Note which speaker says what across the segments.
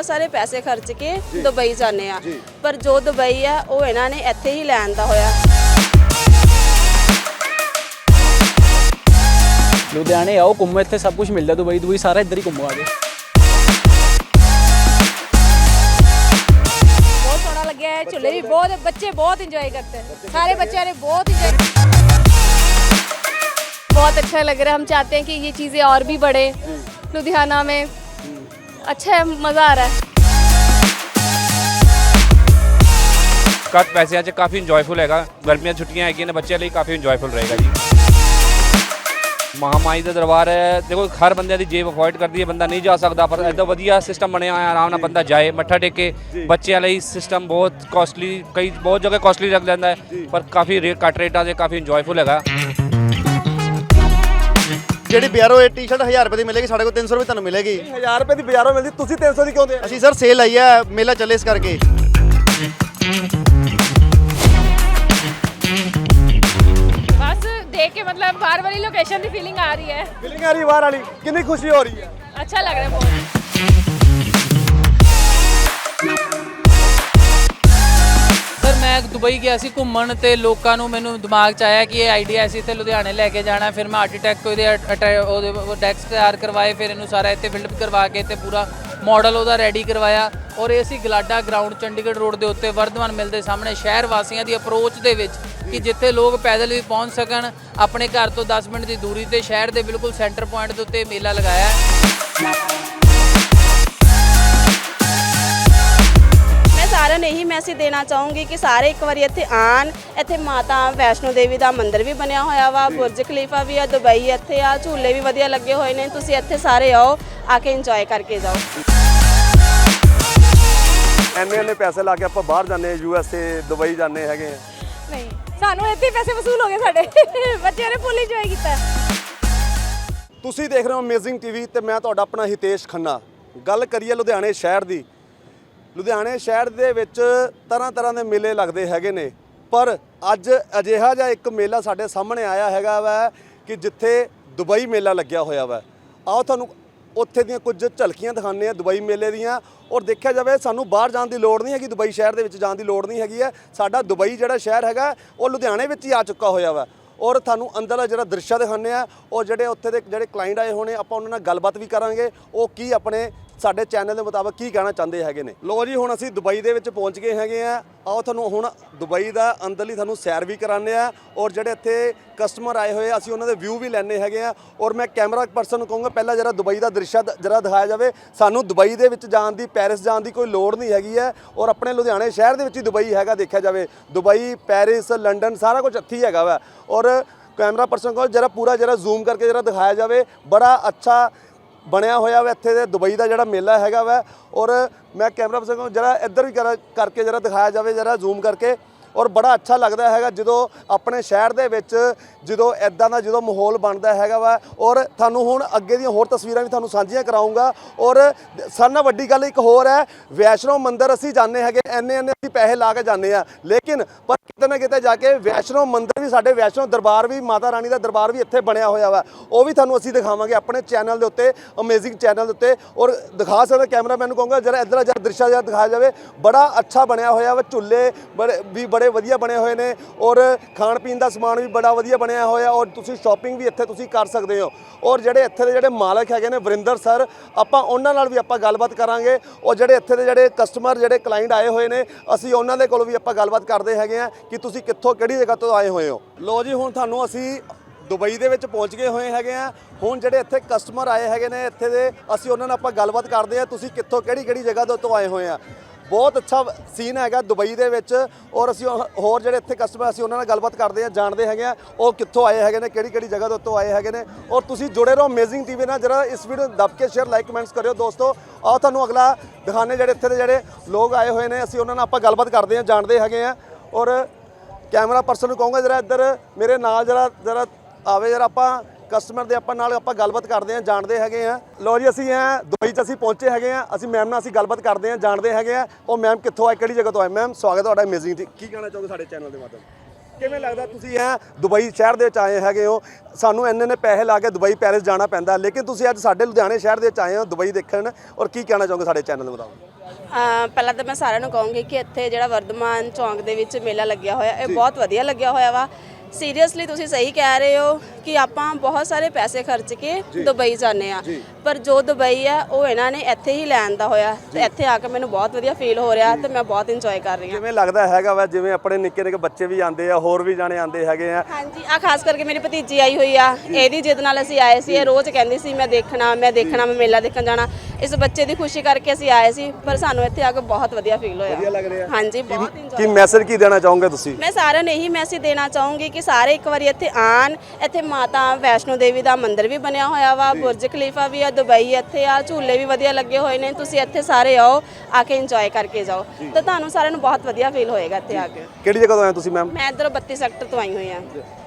Speaker 1: ਬਹੁਤ ਸਾਰੇ ਪੈਸੇ ਖਰਚ ਕੇ ਦੁਬਈ ਜਾਂਦੇ ਆ ਪਰ ਜੋ ਦੁਬਈ ਆ ਉਹ ਇਹਨਾਂ ਨੇ ਇੱਥੇ ਹੀ ਲੈਣ ਦਾ ਹੋਇਆ
Speaker 2: ਲੁਧਿਆਣੇ ਆਓ ਘੁੰਮੋ ਇੱਥੇ ਸਭ ਕੁਝ ਮਿਲਦਾ ਦੁਬਈ ਦੁਬਈ ਸਾਰਾ ਇੱਧਰ ਹੀ ਘੁੰਮੋ ਆਜੋ
Speaker 3: ਬਹੁਤ ਸੋਹਣਾ ਲੱਗਿਆ ਹੈ ਝੂਲੇ ਵੀ ਬਹੁਤ ਬੱਚੇ ਬਹੁਤ ਇੰਜੋਏ करते हैं सारे बच्चों ने बहुत इंजॉय बहुत अच्छा लग रहा है हम चाहते हैं कि ये चीज़ें और भी बढ़े लुधियाना में अच्छा है मज़ा आ रहा है
Speaker 4: ਘੱਟ ਪੈਸਿਆਂ 'ਚ ਕਾਫੀ ਇੰਜੋਇਫੁਲ ਹੈਗਾ ਗਰਮੀਆਂ ਦੀਆਂ ਛੁੱਟੀਆਂ ਹੈਗੀਆਂ ਨੇ ਬੱਚਿਆਂ ਲਈ ਕਾਫੀ ਇੰਜੋਇਫੁਲ ਰਹੇਗਾ ਜੀ ਮਹਾਮਾਈ ਦਾ ਦਰਬਾਰ ਹੈ ਦੇਖੋ ਹਰ ਬੰਦੇ ਦੀ ਜੇਬ ਅਫੋਰਡ ਕਰਦੀ ਹੈ ਬੰਦਾ ਨਹੀਂ ਜਾ ਸਕਦਾ ਪਰ ਇਦਾਂ ਵਧੀਆ ਸਿਸਟਮ ਬਣਿਆ ਹੋਇਆ ਆਰਾਮ ਨਾਲ ਬੰਦਾ ਜਾਏ ਮੱਥਾ ਟੇਕੇ ਬੱਚਿਆਂ ਲਈ ਸਿਸਟਮ ਬਹੁਤ ਕਾਸਟਲੀ ਕਈ ਬਹੁਤ ਜਗ੍ਹਾ ਕਾਸਟਲੀ ਲੱਗ ਜਾਂਦਾ ਹੈ ਪਰ ਕਾਫੀ ਰੇਟ ਘੱਟ ਰੇਟਾਂ ਦੇ ਕਾਫੀ ਇੰਜੋਇਫੁਲ ਹੈਗਾ
Speaker 5: ਜਿਹੜੀ ਬਿਆਰੋ ਇਹ ਟੀ-ਸ਼ਰਟ 1000 ਰੁਪਏ ਦੀ ਮਿਲੇਗੀ ਸਾਡੇ ਕੋਲ 300 ਰੁਪਏ ਤੁਹਾਨੂੰ ਮਿਲੇਗੀ
Speaker 6: 1000 ਰੁਪਏ ਦੀ ਬਾਜ਼ਾਰੋਂ ਮਿਲਦੀ ਤੁਸੀਂ 300 ਦੀ ਕਿਉਂ ਦੇ
Speaker 5: ਅਸੀਂ ਸਰ ਸੇਲ ਆਈ ਹੈ ਮੇਲਾ ਚੱਲੇ ਇਸ ਕਰਕੇ
Speaker 3: बस देख के मतलब बाहर वाली लोकेशन की फीलिंग आ रही है
Speaker 6: ਫੀਲਿੰਗ ਆ ਰਹੀ ਬਾਹਰ ਵਾਲੀ ਕਿੰਨੀ ਖੁਸ਼ੀ ਹੋ ਰਹੀ ਹੈ
Speaker 3: अच्छा लग रहा है बहुत
Speaker 2: ਮੈਂ ਦੁਬਈ ਗਿਆ ਸੀ ਘੁੰਮਣ ਤੇ ਲੋਕਾਂ ਨੂੰ ਮੈਨੂੰ ਦਿਮਾਗ 'ਚ ਆਇਆ ਕਿ ਇਹ ਆਈਡੀਆ ਅਸੀਂ ਇੱਥੇ ਲੁਧਿਆਣੇ ਲੈ ਕੇ ਜਾਣਾ, ਫਿਰ ਮੈਂ ਆਰਕੀਟੈਕਟ ਉਹਦੇ ਅਟੈ- ਉਹਦੇ ਡੈਕਸ ਤਿਆਰ ਕਰਵਾਏ, ਫਿਰ ਇਹਨੂੰ ਸਾਰਾ ਇੱਥੇ ਬਿਲਡ ਕਰਵਾ ਕੇ ਤੇ ਪੂਰਾ ਮਾਡਲ ਉਹਦਾ ਰੈਡੀ ਕਰਵਾਇਆ ਔਰ ਇਹ ਸੀ ਗਲਾਡਾ ਗਰਾਊਂਡ ਚੰਡੀਗੜ੍ਹ ਰੋਡ ਦੇ ਉੱਤੇ ਵਰਧਮਾਨ ਮਿਲ ਦੇ ਸਾਹਮਣੇ ਸ਼ਹਿਰ ਵਾਸੀਆਂ ਦੀ ਅਪਰੋਚ ਦੇ ਵਿੱਚ ਕਿ ਜਿੱਥੇ ਲੋਕ ਪੈਦਲ ਵੀ ਪਹੁੰਚ ਸਕਣ, ਆਪਣੇ ਘਰ ਤੋਂ 10 ਮਿੰਟ ਦੀ ਦੂਰੀ ਤੇ ਸ਼ਹਿਰ ਦੇ ਬਿਲਕੁਲ ਸੈਂਟਰ ਪੁਆਇੰਟ ਦੇ ਉੱਤੇ ਇਹ ਮੇਲਾ ਲਗਾਇਆ। ਹੈ
Speaker 1: ਸਾਰਿਆਂ ਨੂੰ ਇਹੀ ਮੈਸੇਜ ਦੇਣਾ ਚਾਹੂੰਗੀ ਕਿ ਸਾਰੇ ਇੱਕ ਵਾਰੀ ਇੱਥੇ ਆਣ ਇੱਥੇ ਮਾਤਾ ਵੈਸ਼ਨੋ ਦੇਵੀ ਦਾ ਮੰਦਿਰ ਵੀ ਬਣਿਆ ਹੋਇਆ ਵਾ ਬੁਰਜ ਖਲੀਫਾ ਵੀ ਆ ਦੁਬਈ ਇੱਥੇ ਆ ਝੂਲੇ ਵੀ ਵਧੀਆ ਲੱਗੇ ਹੋਏ ਨੇ। ਤੁਸੀਂ ਇੱਥੇ ਸਾਰੇ ਆਓ ਆ ਕੇ ਇੰਜੋਏ ਕਰਕੇ ਜਾਓ।
Speaker 6: ਐਨੇ ਐਨੇ ਪੈਸੇ ਲਾ ਕੇ ਆਪਾਂ ਬਾਹਰ ਜਾਂਦੇ ਯੂ ਐਸ ਏ ਦੁਬਈ ਜਾਂਦੇ ਹੈਗੇ ਆ
Speaker 3: ਨਹੀਂ ਸਾਨੂੰ ਇੱਥੇ ਪੈਸੇ ਵਸੂਲ ਹੋ ਗਏ ਸਾਡੇ। ਬੱਚਿਆਂ ਨੇ ਫੁੱਲ ਇੰਜੋਏ ਕੀਤਾ।
Speaker 6: ਤੁਸੀਂ ਦੇਖ ਰਹੇ ਹੋ ਅਮੇਜ਼ਿੰਗ ਟੀਵੀ ਤੇ ਮੈਂ ਤੁਹਾਡਾ ਆਪਣਾ ਹਿਤੇਸ਼ ਖੰਨਾ। ਗੱਲ ਕਰੀਏ ਲੁਧਿਆਣੇ ਸ਼ਹਿਰ ਦੀ ਲੁਧਿਆਣੇ ਸ਼ਹਿਰ ਦੇ ਵਿੱਚ ਤਰ੍ਹਾਂ ਤਰ੍ਹਾਂ ਦੇ ਮੇਲੇ ਲੱਗਦੇ ਹੈਗੇ ਨੇ। ਪਰ ਅੱਜ ਅਜਿਹਾ ਜਿਹਾ ਇੱਕ ਮੇਲਾ ਸਾਡੇ ਸਾਹਮਣੇ ਆਇਆ ਹੈਗਾ ਵਾ ਕਿ ਜਿੱਥੇ ਦੁਬਈ ਮੇਲਾ ਲੱਗਿਆ ਹੋਇਆ ਵਾ। ਆਓ ਤੁਹਾਨੂੰ ਉੱਥੇ ਦੀਆਂ ਕੁਝ ਝਲਕੀਆਂ ਦਿਖਾਉਂਦੇ ਆ ਦੁਬਈ ਮੇਲੇ ਦੀਆਂ। ਔਰ ਦੇਖਿਆ ਜਾਵੇ, ਸਾਨੂੰ ਬਾਹਰ ਜਾਣ ਦੀ ਲੋੜ ਨਹੀਂ ਹੈਗੀ, ਦੁਬਈ ਸ਼ਹਿਰ ਦੇ ਵਿੱਚ ਜਾਣ ਦੀ ਲੋੜ ਨਹੀਂ ਹੈਗੀ ਹੈ। ਸਾਡਾ ਦੁਬਈ ਜਿਹੜਾ ਸ਼ਹਿਰ ਹੈਗਾ, ਉਹ ਲੁਧਿਆਣੇ ਵਿੱਚ ਹੀ ਆ ਚੁੱਕਾ ਹੋਇਆ ਵਾ। ਔਰ ਤੁਹਾਨੂੰ ਅੰਦਰਲਾ ਜਿਹੜਾ ਦ੍ਰਿਸ਼ ਦਿਖਾਉਂਦੇ ਆ ਉਹ ਜਿਹੜੇ ਉੱਥੇ ਦੇ ਜਿਹੜੇ ਕਲਾਇੰਟ ਆਏ ਹੋਣੇ, ਆਪਾਂ ਉਹਨਾਂ ਨਾਲ ਗੱਲਬਾਤ ਵੀ ਕਰਾਂਗੇ। ਉਹ ਕੀ ਆਪਣੇ ਸਾਡੇ ਚੈਨਲ ਦੇ ਮੁਤਾਬਕ ਕੀ ਕਹਿਣਾ ਚਾਹੁੰਦੇ ਹੈਗੇ ਨੇ? ਲੋ ਜੀ, ਹੁਣ ਅਸੀਂ ਦੁਬਈ ਦੇ ਵਿੱਚ ਪਹੁੰਚ ਗਏ ਹੈਗੇ ਆ। ਆਓ ਤੁਹਾਨੂੰ ਹੁਣ ਦੁਬਈ ਦਾ ਅੰਦਰਲੀ ਤੁਹਾਨੂੰ ਸੈਰ ਵੀ ਕਰਾਉਂਦੇ ਆ ਔਰ ਜਿਹੜੇ ਇੱਥੇ ਕਸਟਮਰ ਆਏ ਹੋਏ ਅਸੀਂ ਉਹਨਾਂ ਦੇ ਵਿਊ ਵੀ ਲੈਣੇ ਹੈਗੇ ਆ। ਔਰ ਮੈਂ ਕੈਮਰਾ ਪਰਸਨ ਨੂੰ ਕਹੂੰਗਾ, ਪਹਿਲਾਂ ਜਰਾ ਦੁਬਈ ਦਾ ਦ੍ਰਿਸ਼ ਜਰਾ ਦਿਖਾਇਆ ਜਾਵੇ। ਸਾਨੂੰ ਦੁਬਈ ਦੇ ਵਿੱਚ ਜਾਣ ਦੀ, ਪੈਰਿਸ ਜਾਣ ਦੀ ਕੋਈ ਲੋੜ ਨਹੀਂ ਹੈਗੀ ਹੈ ਔਰ ਆਪਣੇ ਲੁਧਿਆਣੇ ਸ਼ਹਿਰ ਦੇ ਵਿੱਚ ਹੀ ਦੁਬਈ ਹੈਗਾ, ਦੇਖਿਆ ਜਾਵੇ। ਦੁਬਈ, ਪੈਰਿਸ, ਲੰਡਨ, ਸਾਰਾ ਕੁਝ ਇੱਥੇ ਹੀ ਹੈਗਾ ਵਾ। ਔਰ ਕੈਮਰਾ ਪਰਸਨ ਕੋਲ ਜਰਾ ਪੂਰਾ ਜਰਾ ਜ਼ੂਮ ਕਰਕੇ ਜਰਾ ਦਿਖਾਇਆ ਜਾਵੇ। ਬੜਾ ਅੱਛਾ ਬਣਿਆ ਹੋਇਆ ਵਾ ਇੱਥੇ ਦੇ, ਦੁਬਈ ਦਾ ਜਿਹੜਾ ਮੇਲਾ ਹੈਗਾ ਵਾ ਔਰ ਮੈਂ ਕੈਮਰਾ ਪਰਸਨ ਕੋਲ ਜਰਾ ਇੱਧਰ ਵੀ ਕਰਾ- ਕਰਕੇ ਜਰਾ ਦਿਖਾਇਆ ਜਾਵੇ, ਜਰਾ ਜ਼ੂਮ ਕਰਕੇ। ਔਰ ਬੜਾ ਅੱਛਾ ਲੱਗਦਾ ਹੈਗਾ ਜਦੋਂ ਆਪਣੇ ਸ਼ਹਿਰ ਦੇ ਵਿੱਚ ਜਦੋਂ ਐਦਾਂ ਦਾ ਜਦੋਂ ਮਾਹੌਲ ਬਣਦਾ ਹੈਗਾ ਵਾ, ਔਰ ਤੁਹਾਨੂੰ ਹੁਣ ਅੱਗੇ ਦੀਆਂ ਹੋਰ ਤਸਵੀਰਾਂ ਵੀ ਤੁਹਾਨੂੰ ਸਾਂਝੀਆਂ ਕਰਾਉਂਗਾ। ਔਰ ਸਾਰਿਆਂ ਨਾਲ ਵੱਡੀ ਗੱਲ ਇੱਕ ਹੋਰ ਹੈ, ਵੈਸ਼ਨੋ ਮੰਦਿਰ ਅਸੀਂ ਜਾਂਦੇ ਹੈਗੇ ਐਨੇ ਐਨੇ ਅਸੀਂ ਪੈਸੇ ਲਾ ਕੇ ਜਾਂਦੇ ਆ ਲੇਕਿਨ ਪਰ ਕਿਤੇ ਨਾ ਕਿਤੇ ਜਾ ਕੇ ਵੈਸ਼ਨੋ ਮੰਦਿਰ ਵੀ ਸਾਡੇ ਵੈਸ਼ਨੋ ਦਰਬਾਰ ਵੀ, ਮਾਤਾ ਰਾਣੀ ਦਾ ਦਰਬਾਰ ਵੀ ਇੱਥੇ ਬਣਿਆ ਹੋਇਆ ਵਾ। ਉਹ ਵੀ ਤੁਹਾਨੂੰ ਅਸੀਂ ਦਿਖਾਵਾਂਗੇ ਆਪਣੇ ਚੈਨਲ ਦੇ ਉੱਤੇ ਅਮੇਜ਼ਿੰਗ ਚੈਨਲ ਦੇ ਉੱਤੇ। ਔਰ ਦਿਖਾ ਸਕਦਾ ਕੈਮਰਾਮੈਨ ਨੂੰ ਕਹੂੰਗਾ, ਜਰਾ ਇੱਧਰ ਜਰਾ ਦ੍ਰਿਸ਼ਾ ਜਰਾ ਦਿਖਾਇਆ ਜਾਵੇ। ਬੜਾ ਅੱਛਾ ਬਣਿਆ ਹੋਇਆ ਵਾ, ਝੁੱਲੇ, ਬੜੇ ਵੀ ਬੜੇ ਵਧੀਆ ਬਣੇ ਹੋਏ ਨੇ ਔਰ ਖਾਣ ਪੀਣ ਦਾ ਸਮਾਨ ਵੀ ਬੜਾ ਵਧੀਆ ਬਣਿਆ ਹੋਇਆ ਔਰ ਤੁਸੀਂ ਸ਼ਾਪਿੰਗ ਵੀ ਇੱਥੇ ਤੁਸੀਂ ਕਰ ਸਕਦੇ ਹੋ। ਔਰ ਜਿਹੜੇ ਇੱਥੇ ਦੇ ਜਿਹੜੇ ਮਾਲਕ ਹੈਗੇ ਨੇ ਵਰਿੰਦਰ ਸਰ, ਆਪਾਂ ਉਹਨਾਂ ਨਾਲ ਵੀ ਆਪਾਂ ਗੱਲਬਾਤ ਕਰਾਂਗੇ ਔਰ ਜਿਹੜੇ ਇੱਥੇ ਦੇ ਜਿਹੜੇ ਕਸਟਮਰ ਜਿਹੜੇ ਕਲਾਇੰਟ ਆਏ ਹੋਏ ਨੇ, ਅਸੀਂ ਉਹਨਾਂ ਦੇ ਕੋਲੋਂ ਵੀ ਆਪਾਂ ਗੱਲਬਾਤ ਕਰਦੇ ਹੈਗੇ ਆ ਕਿ ਤੁਸੀਂ ਕਿੱਥੋਂ, ਕਿਹੜੀ ਜਗ੍ਹਾ ਤੋਂ ਆਏ ਹੋਏ ਹੋ। ਲੋ ਜੀ, ਹੁਣ ਤੁਹਾਨੂੰ ਅਸੀਂ ਦੁਬਈ ਦੇ ਵਿੱਚ ਪਹੁੰਚ ਗਏ ਹੋਏ ਹੈਗੇ ਆ ਹੁਣ ਜਿਹੜੇ ਇੱਥੇ ਕਸਟਮਰ ਆਏ ਹੈਗੇ ਨੇ ਇੱਥੇ ਦੇ, ਅਸੀਂ ਉਹਨਾਂ ਨਾਲ ਆਪਾਂ ਗੱਲਬਾਤ ਕਰਦੇ ਆ ਤੁਸੀਂ ਕਿੱਥੋਂ ਕਿਹੜੀ ਕਿਹੜੀ ਜਗ੍ਹਾ ਤੋਂ ਤੋਂ ਆਏ ਹੋਏ ਆ। ਬਹੁਤ ਅੱਛਾ ਸੀਨ ਹੈਗਾ ਦੁਬਈ ਦੇ ਵਿੱਚ। ਔਰ ਅਸੀਂ ਹੋਰ ਜਿਹੜੇ ਇੱਥੇ ਕਸਟਮਰ ਅਸੀਂ ਉਹਨਾਂ ਨਾਲ ਗੱਲਬਾਤ ਕਰਦੇ ਆ ਜਾਣਦੇ ਹੈਗੇ ਆ ਉਹ ਕਿੱਥੋਂ ਆਏ ਹੈਗੇ ਨੇ ਕਿਹੜੀ ਕਿਹੜੀ ਜਗ੍ਹਾ ਤੋਂ ਉੱਤੋਂ ਆਏ ਹੈਗੇ ਨੇ। ਔਰ ਤੁਸੀਂ ਜੁੜੇ ਰਹੋ ਅਮੇਜ਼ਿੰਗ ਟੀਵੀ ਨਾਲ। ਜਰਾ ਇਸ ਵੀਡੀਓ ਨੂੰ ਦੱਬ ਕੇ ਸ਼ੇਅਰ ਲਾਈਕ ਕਮੈਂਟਸ ਕਰਿਓ ਦੋਸਤੋ। ਆਓ ਤੁਹਾਨੂੰ ਅਗਲਾ ਦਿਖਾਣੇ ਜਿਹੜੇ ਇੱਥੇ ਦੇ ਜਿਹੜੇ ਲੋਕ ਆਏ ਹੋਏ ਨੇ, ਅਸੀਂ ਉਹਨਾਂ ਨਾਲ ਆਪਾਂ ਗੱਲਬਾਤ ਕਰਦੇ ਆ ਜਾਣਦੇ ਹੈਗੇ ਆ ਔਰ ਕੈਮਰਾ ਪਰਸਨ ਨੂੰ ਕਹੂੰਗਾ, ਜਰਾ ਇੱਧਰ ਮੇਰੇ ਨਾਲ ਜਰਾ ਜਰਾ ਆਵੇ ਜਰਾ ਆਪਾਂ। ਕਸਟਮਰ ਦੇ ਆਪਾਂ ਨਾਲ ਆਪਾਂ ਗੱਲਬਾਤ ਕਰਦੇ ਆ ਜਾਣਦੇ ਹੈਗੇ ਆ ਲੋ ਜੀ ਅਸੀਂ ਆ ਦੁਬਈ ਚ ਅਸੀਂ ਪਹੁੰਚੇ ਹੈਗੇ ਆ ਅਸੀਂ ਮੈਮ ਨਾਲ ਅਸੀਂ ਗੱਲਬਾਤ ਕਰਦੇ ਆ ਜਾਣਦੇ ਹੈਗੇ ਆ ਉਹ ਮੈਮ ਕਿੱਥੋਂ ਆਏ ਕਿਹੜੀ ਜਗ੍ਹਾ ਤੋਂ ਆਏ? ਮੈਮ ਸਵਾਗਤ ਤੁਹਾਡਾ ਅਮੇਜ਼ਿੰਗ ਜੀ। ਕੀ ਕਹਿਣਾ ਚਾਹੋਗੇ ਸਾਡੇ ਚੈਨਲ ਦੇ ਮਾਧਿਅਮ? ਕਿਵੇਂ ਲੱਗਦਾ ਤੁਸੀਂ ਐ ਦੁਬਈ ਸ਼ਹਿਰ ਦੇ ਵਿੱਚ ਆਏ ਹੈਗੇ ਹੋ? ਸਾਨੂੰ ਇੰਨੇ ਨੇ ਪੈਸੇ ਲਾ ਕੇ ਦੁਬਈ ਪੈਰਿਸ ਜਾਣਾ ਪੈਂਦਾ। ਲੇਕਿਨ ਤੁਸੀਂ ਅੱਜ ਸਾਡੇ ਲੁਧਿਆਣੇ ਸ਼ਹਿਰ ਦੇ ਵਿੱਚ ਆਏ ਹੋ ਦੁਬਈ ਦੇਖਣ। ਔਰ ਕੀ ਕਹਿਣਾ ਚਾਹੋਗੇ ਸਾਡੇ ਚੈਨਲ ਦੇ ਮੁਤਾਬਕ
Speaker 1: ਅਹ ਪਹਿਲਾਂ ਤਾਂ ਮੈਂ ਸਾਰਿਆਂ ਨੂੰ ਕਹੂੰਗੀ ਕਿ ਇੱਥੇ ਜਿਹੜਾ ਵਰਧਮਾਨ ਚੌਂਕ ਦੇ ਵਿੱਚ ਮੇਲਾ ਲੱਗਿਆ ਹੋਇਆ ਇਹ ਬਹੁਤ ਵਧੀਆ ਲੱਗਿਆ ਹੋਇਆ ਵਾ। ਸੀਰੀਅਸਲੀ ਤੁਸੀਂ ਸਹੀ ਕਹਿ ਰਹੇ ਹੋ ਕਿ ਆਪਾਂ ਬਹੁਤ ਸਾਰੇ ਪੈਸੇ ਖਰਚ ਕੇ ਦੁਬਈ ਜਾਂਦੇ ਆ ਪਰ ਜੋ ਦੁਬਈ ਆ ਉਹ ਇਹਨਾਂ ਨੇ ਇੱਥੇ ਹੀ ਲੈਣ ਦਾ ਹੋਇਆ ਤੇ ਇੱਥੇ ਆ ਕੇ ਮੈਨੂੰ ਬਹੁਤ ਵਧੀਆ ਫੀਲ ਹੋ ਰਿਹਾ ਤੇ ਮੈਂ ਬਹੁਤ ਇੰਜੋਏ ਕਰ ਰਹੀ ਹਾਂ।
Speaker 6: ਕਿਵੇਂ ਲੱਗਦਾ ਹੈਗਾ ਵਾ ਜਿਵੇਂ ਆਪਣੇ ਨਿੱਕੇ ਨਿੱਕੇ ਬੱਚੇ ਵੀ ਆਉਂਦੇ ਆ ਹੋਰ ਵੀ ਜਾਣੇ ਆਉਂਦੇ ਹੈਗੇ ਆ।
Speaker 1: ਹਾਂਜੀ ਆ ਖਾਸ ਕਰਕੇ ਮੇਰੀ ਭਤੀਜੀ ਆਈ ਹੋਈ ਆ। ਇਹਦੀ ਜਿੱਦ ਨਾਲ ਅਸੀਂ ਆਏ ਸੀ ਇਹ ਰੋਜ਼ ਕਹਿੰਦੀ ਸੀ ਮੈਂ ਦੇਖਣਾ ਮੈਂ ਦੇਖਣਾ ਮੈਂ ਮੇਲਾ ਦੇਖਣ ਜਾਣਾ। ਇਸ ਬੱਚੇ ਦੀ ਖੁਸ਼ੀ ਕਰਕੇ ਅਸੀਂ ਆਏ ਸੀ ਪਰ ਸਾਨੂੰ ਇੱਥੇ ਆ ਕੇ ਬਹੁਤ ਵਧੀਆ ਫੀਲ ਹੋਇਆ।
Speaker 6: ਵਧੀਆ ਲੱਗ ਰਿਹਾ?
Speaker 1: ਹਾਂਜੀ ਬਹੁਤ ਇੰਜੋਏ
Speaker 6: ਕੀ ਮੈਸੇਜ ਕੀ ਦੇਣਾ ਚਾਹੋਗੇ ਤੁਸੀਂ?
Speaker 1: ਮੈਂ ਸਾਰਿਆਂ ਨੂੰ ਇਹੀ ਮੈਸੇਜ ਦੇਣਾ ਚਾਹੂੰਗੀ ਕਿ ਸਾਰੇ ਇੱਕ ਵਾਰੀ ਇੱਥੇ ਆਣ ਇੱਥੇ ਮਾਤਾ ਵੈਸ਼ਨੋ ਦੇਵੀ ਦਾ ਮੰਦਿਰ ਵੀ ਬਣਿਆ ਹੋਇਆ ਵਾ ਬੁਰਜ ਖਲੀਫਾ ਵੀ ਆ ਦੁਬਈ ਇੱਥੇ ਆ ਝੂਲੇ ਵੀ ਵਧੀਆ ਲੱਗੇ ਹੋਏ ਨੇ। ਤੁਸੀਂ ਇੱਥੇ ਸਾਰੇ ਆਓ ਆ ਕੇ ਇੰਜੋਏ ਕਰਕੇ ਜਾਓ। ਤਾਂ ਤੁਹਾਨੂੰ ਸਾਰਿਆਂ ਨੂੰ ਬਹੁਤ ਵਧੀਆ ਫੀਲ ਹੋਏਗਾ ਇੱਥੇ ਆ ਕੇ।
Speaker 6: ਕਿਹੜੀ ਜਗ੍ਹਾ ਤੋਂ ਆਏ ਤੁਸੀਂ ਮੈਮ
Speaker 1: ਮੈਂ ਇੱਧਰੋਂ 32 ਸੈਕਟਰ ਤੋਂ ਆਈ ਹੋਈ ਆ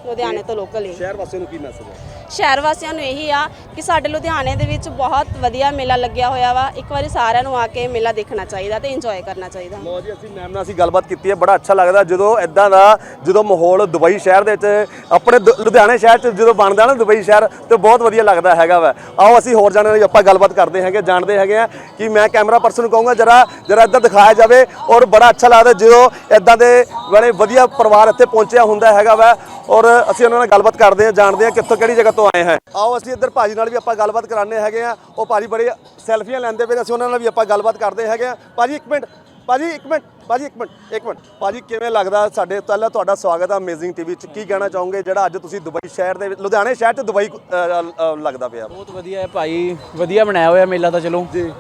Speaker 1: ਲੁਧਿਆਣੇ ਤੋਂ ਲੋਕਲ ਹੀ।
Speaker 6: ਸ਼ਹਿਰ ਵਾਸੀਆਂ ਨੂੰ ਕੀ ਮੈਸੇਜ ਹੈ
Speaker 1: ਸ਼ਹਿਰ ਵਾਸੀਆਂ ਨੂੰ ਇਹੀ ਆ ਕਿ ਸਾਡੇ ਲੁਧਿਆਣੇ ਦੇ ਵਿੱਚ ਬਹੁਤ ਵਧੀਆ ਮੇਲਾ ਲੱਗਿਆ ਹੋਇਆ ਵਾ। ਇੱਕ ਵਾਰੀ ਸਾਰਿਆਂ ਨੂੰ ਆ ਕੇ ਮੇਲਾ ਦੇਖਣਾ ਚਾਹੀਦਾ ਤੇ ਇੰਜੋਏ ਕਰਨਾ ਚਾਹੀਦਾ।
Speaker 6: ਲੋ ਜੀ ਅਸੀਂ ਮੈਮ ਨਾਲ ਅਸੀਂ ਗੱਲਬਾਤ ਕੀਤੀ ਹੈ ਬੜਾ ਅੱਛਾ ਲੱਗਦਾ ਜਦੋਂ ਇਦਾਂ ਦਾ ਜਦੋਂ ਮਾਹੌਲ ਦੁਬਈ ਸ਼ਹਿਰ ਦੇ ਵਿੱਚ ਆਪਣੇ ਦੁ- ਲੁਧਿਆਣੇ ਸ਼ਹਿਰ 'ਚ ਜਦੋਂ ਬਣਦਾ ਨਾ ਦੁਬਈ ਸ਼ਹਿਰ ਤੇ ਬਹੁਤ ਵਧੀਆ ਲੱਗਦਾ ਹੈਗਾ ਵਾ। ਆਓ ਅਸੀਂ ਹੋਰ ਜਾਣਿਆਂ ਨਾਲ ਆਪਾਂ ਗੱਲਬਾਤ ਕਰਦੇ ਹੈਗੇ ਜਾਣਦੇ ਹੈਗੇ ਆ ਕਿ ਮੈਂ ਕੈਮਰਾ ਪਰਸਨ ਨੂੰ ਕਹੂੰਗਾ ਜਰਾ ਜਰਾ ਇੱਧਰ ਦਿਖਾਇਆ ਜਾਵੇ ਔਰ ਬੜਾ ਅੱਛਾ ਲੱਗਦਾ ਜਦੋਂ ਇਦਾਂ ਦੇ ਬੜੇ ਵਧੀਆ ਪਰਿਵਾਰ ਇੱਥੇ ਪਹੁੰਚਿਆ ਹੁੰਦਾ ਹੈਗਾ ਵਾ। ਔਰ ਅਸੀਂ ਉਹਨਾਂ ਨਾਲ ਗੱਲਬਾਤ ਕਰਦੇ ਹਾਂ ਜਾਣਦੇ ਹਾਂ ਕਿੱਥੋਂ ਕਿਹੜੀ ਜਗ੍ਹਾ ਤੋਂ ਆਏ ਹੈ। ਆਓ ਅਸੀਂ ਇੱਧਰ ਭਾਜੀ ਨਾਲ ਵੀ ਆਪਾਂ ਗੱਲਬਾਤ ਕਰਾਣੇ ਹੈਗੇ ਆ ਉਹ ਭਾਜੀ ਬੜੇ ਸੈਲਫੀਆਂ ਲੈਂਦੇ ਪਏ ਨੇ, ਅਸੀਂ ਉਹਨਾਂ ਨਾਲ ਵੀ ਆਪਾਂ ਗੱਲਬਾਤ ਕਰਦੇ ਹੈਗੇ ਆ ਭਾਜੀ ਇੱਕ ਮਿੰਟ ਭਾਜੀ ਇੱਕ ਮਿੰਟ ਭਾਜੀ ਇੱਕ ਮਿੰਟ ਇੱਕ ਮਿੰਟ। ਭਾਜੀ ਕਿਵੇਂ ਲੱਗਦਾ ਸਾਡੇ ਪਹਿਲਾਂ ਤੁਹਾਡਾ ਸਵਾਗਤ ਹੈ ਅਮੇਜ਼ਿੰਗ ਟੀਵੀ ਚ? ਕੀ ਕਹਿਣਾ ਚਾਹੋਗੇ? ਜਿਹੜਾ ਅੱਜ ਤੁਸੀਂ ਦੁਬਈ ਸ਼ਹਿਰ ਦੇ ਲੁਧਿਆਣੇ ਸ਼ਹਿਰ ਚ ਦੁਬਈ ਲੱਗਦਾ ਪਿਆ।
Speaker 7: ਬਹੁਤ ਵਧੀਆ ਹੈ ਭਾਈ ਵਧੀਆ ਬਣਾਇਆ ਹੋਇਆ ਮੇਲਾ ਤਾਂ ਚਲੋ। ਜੀ।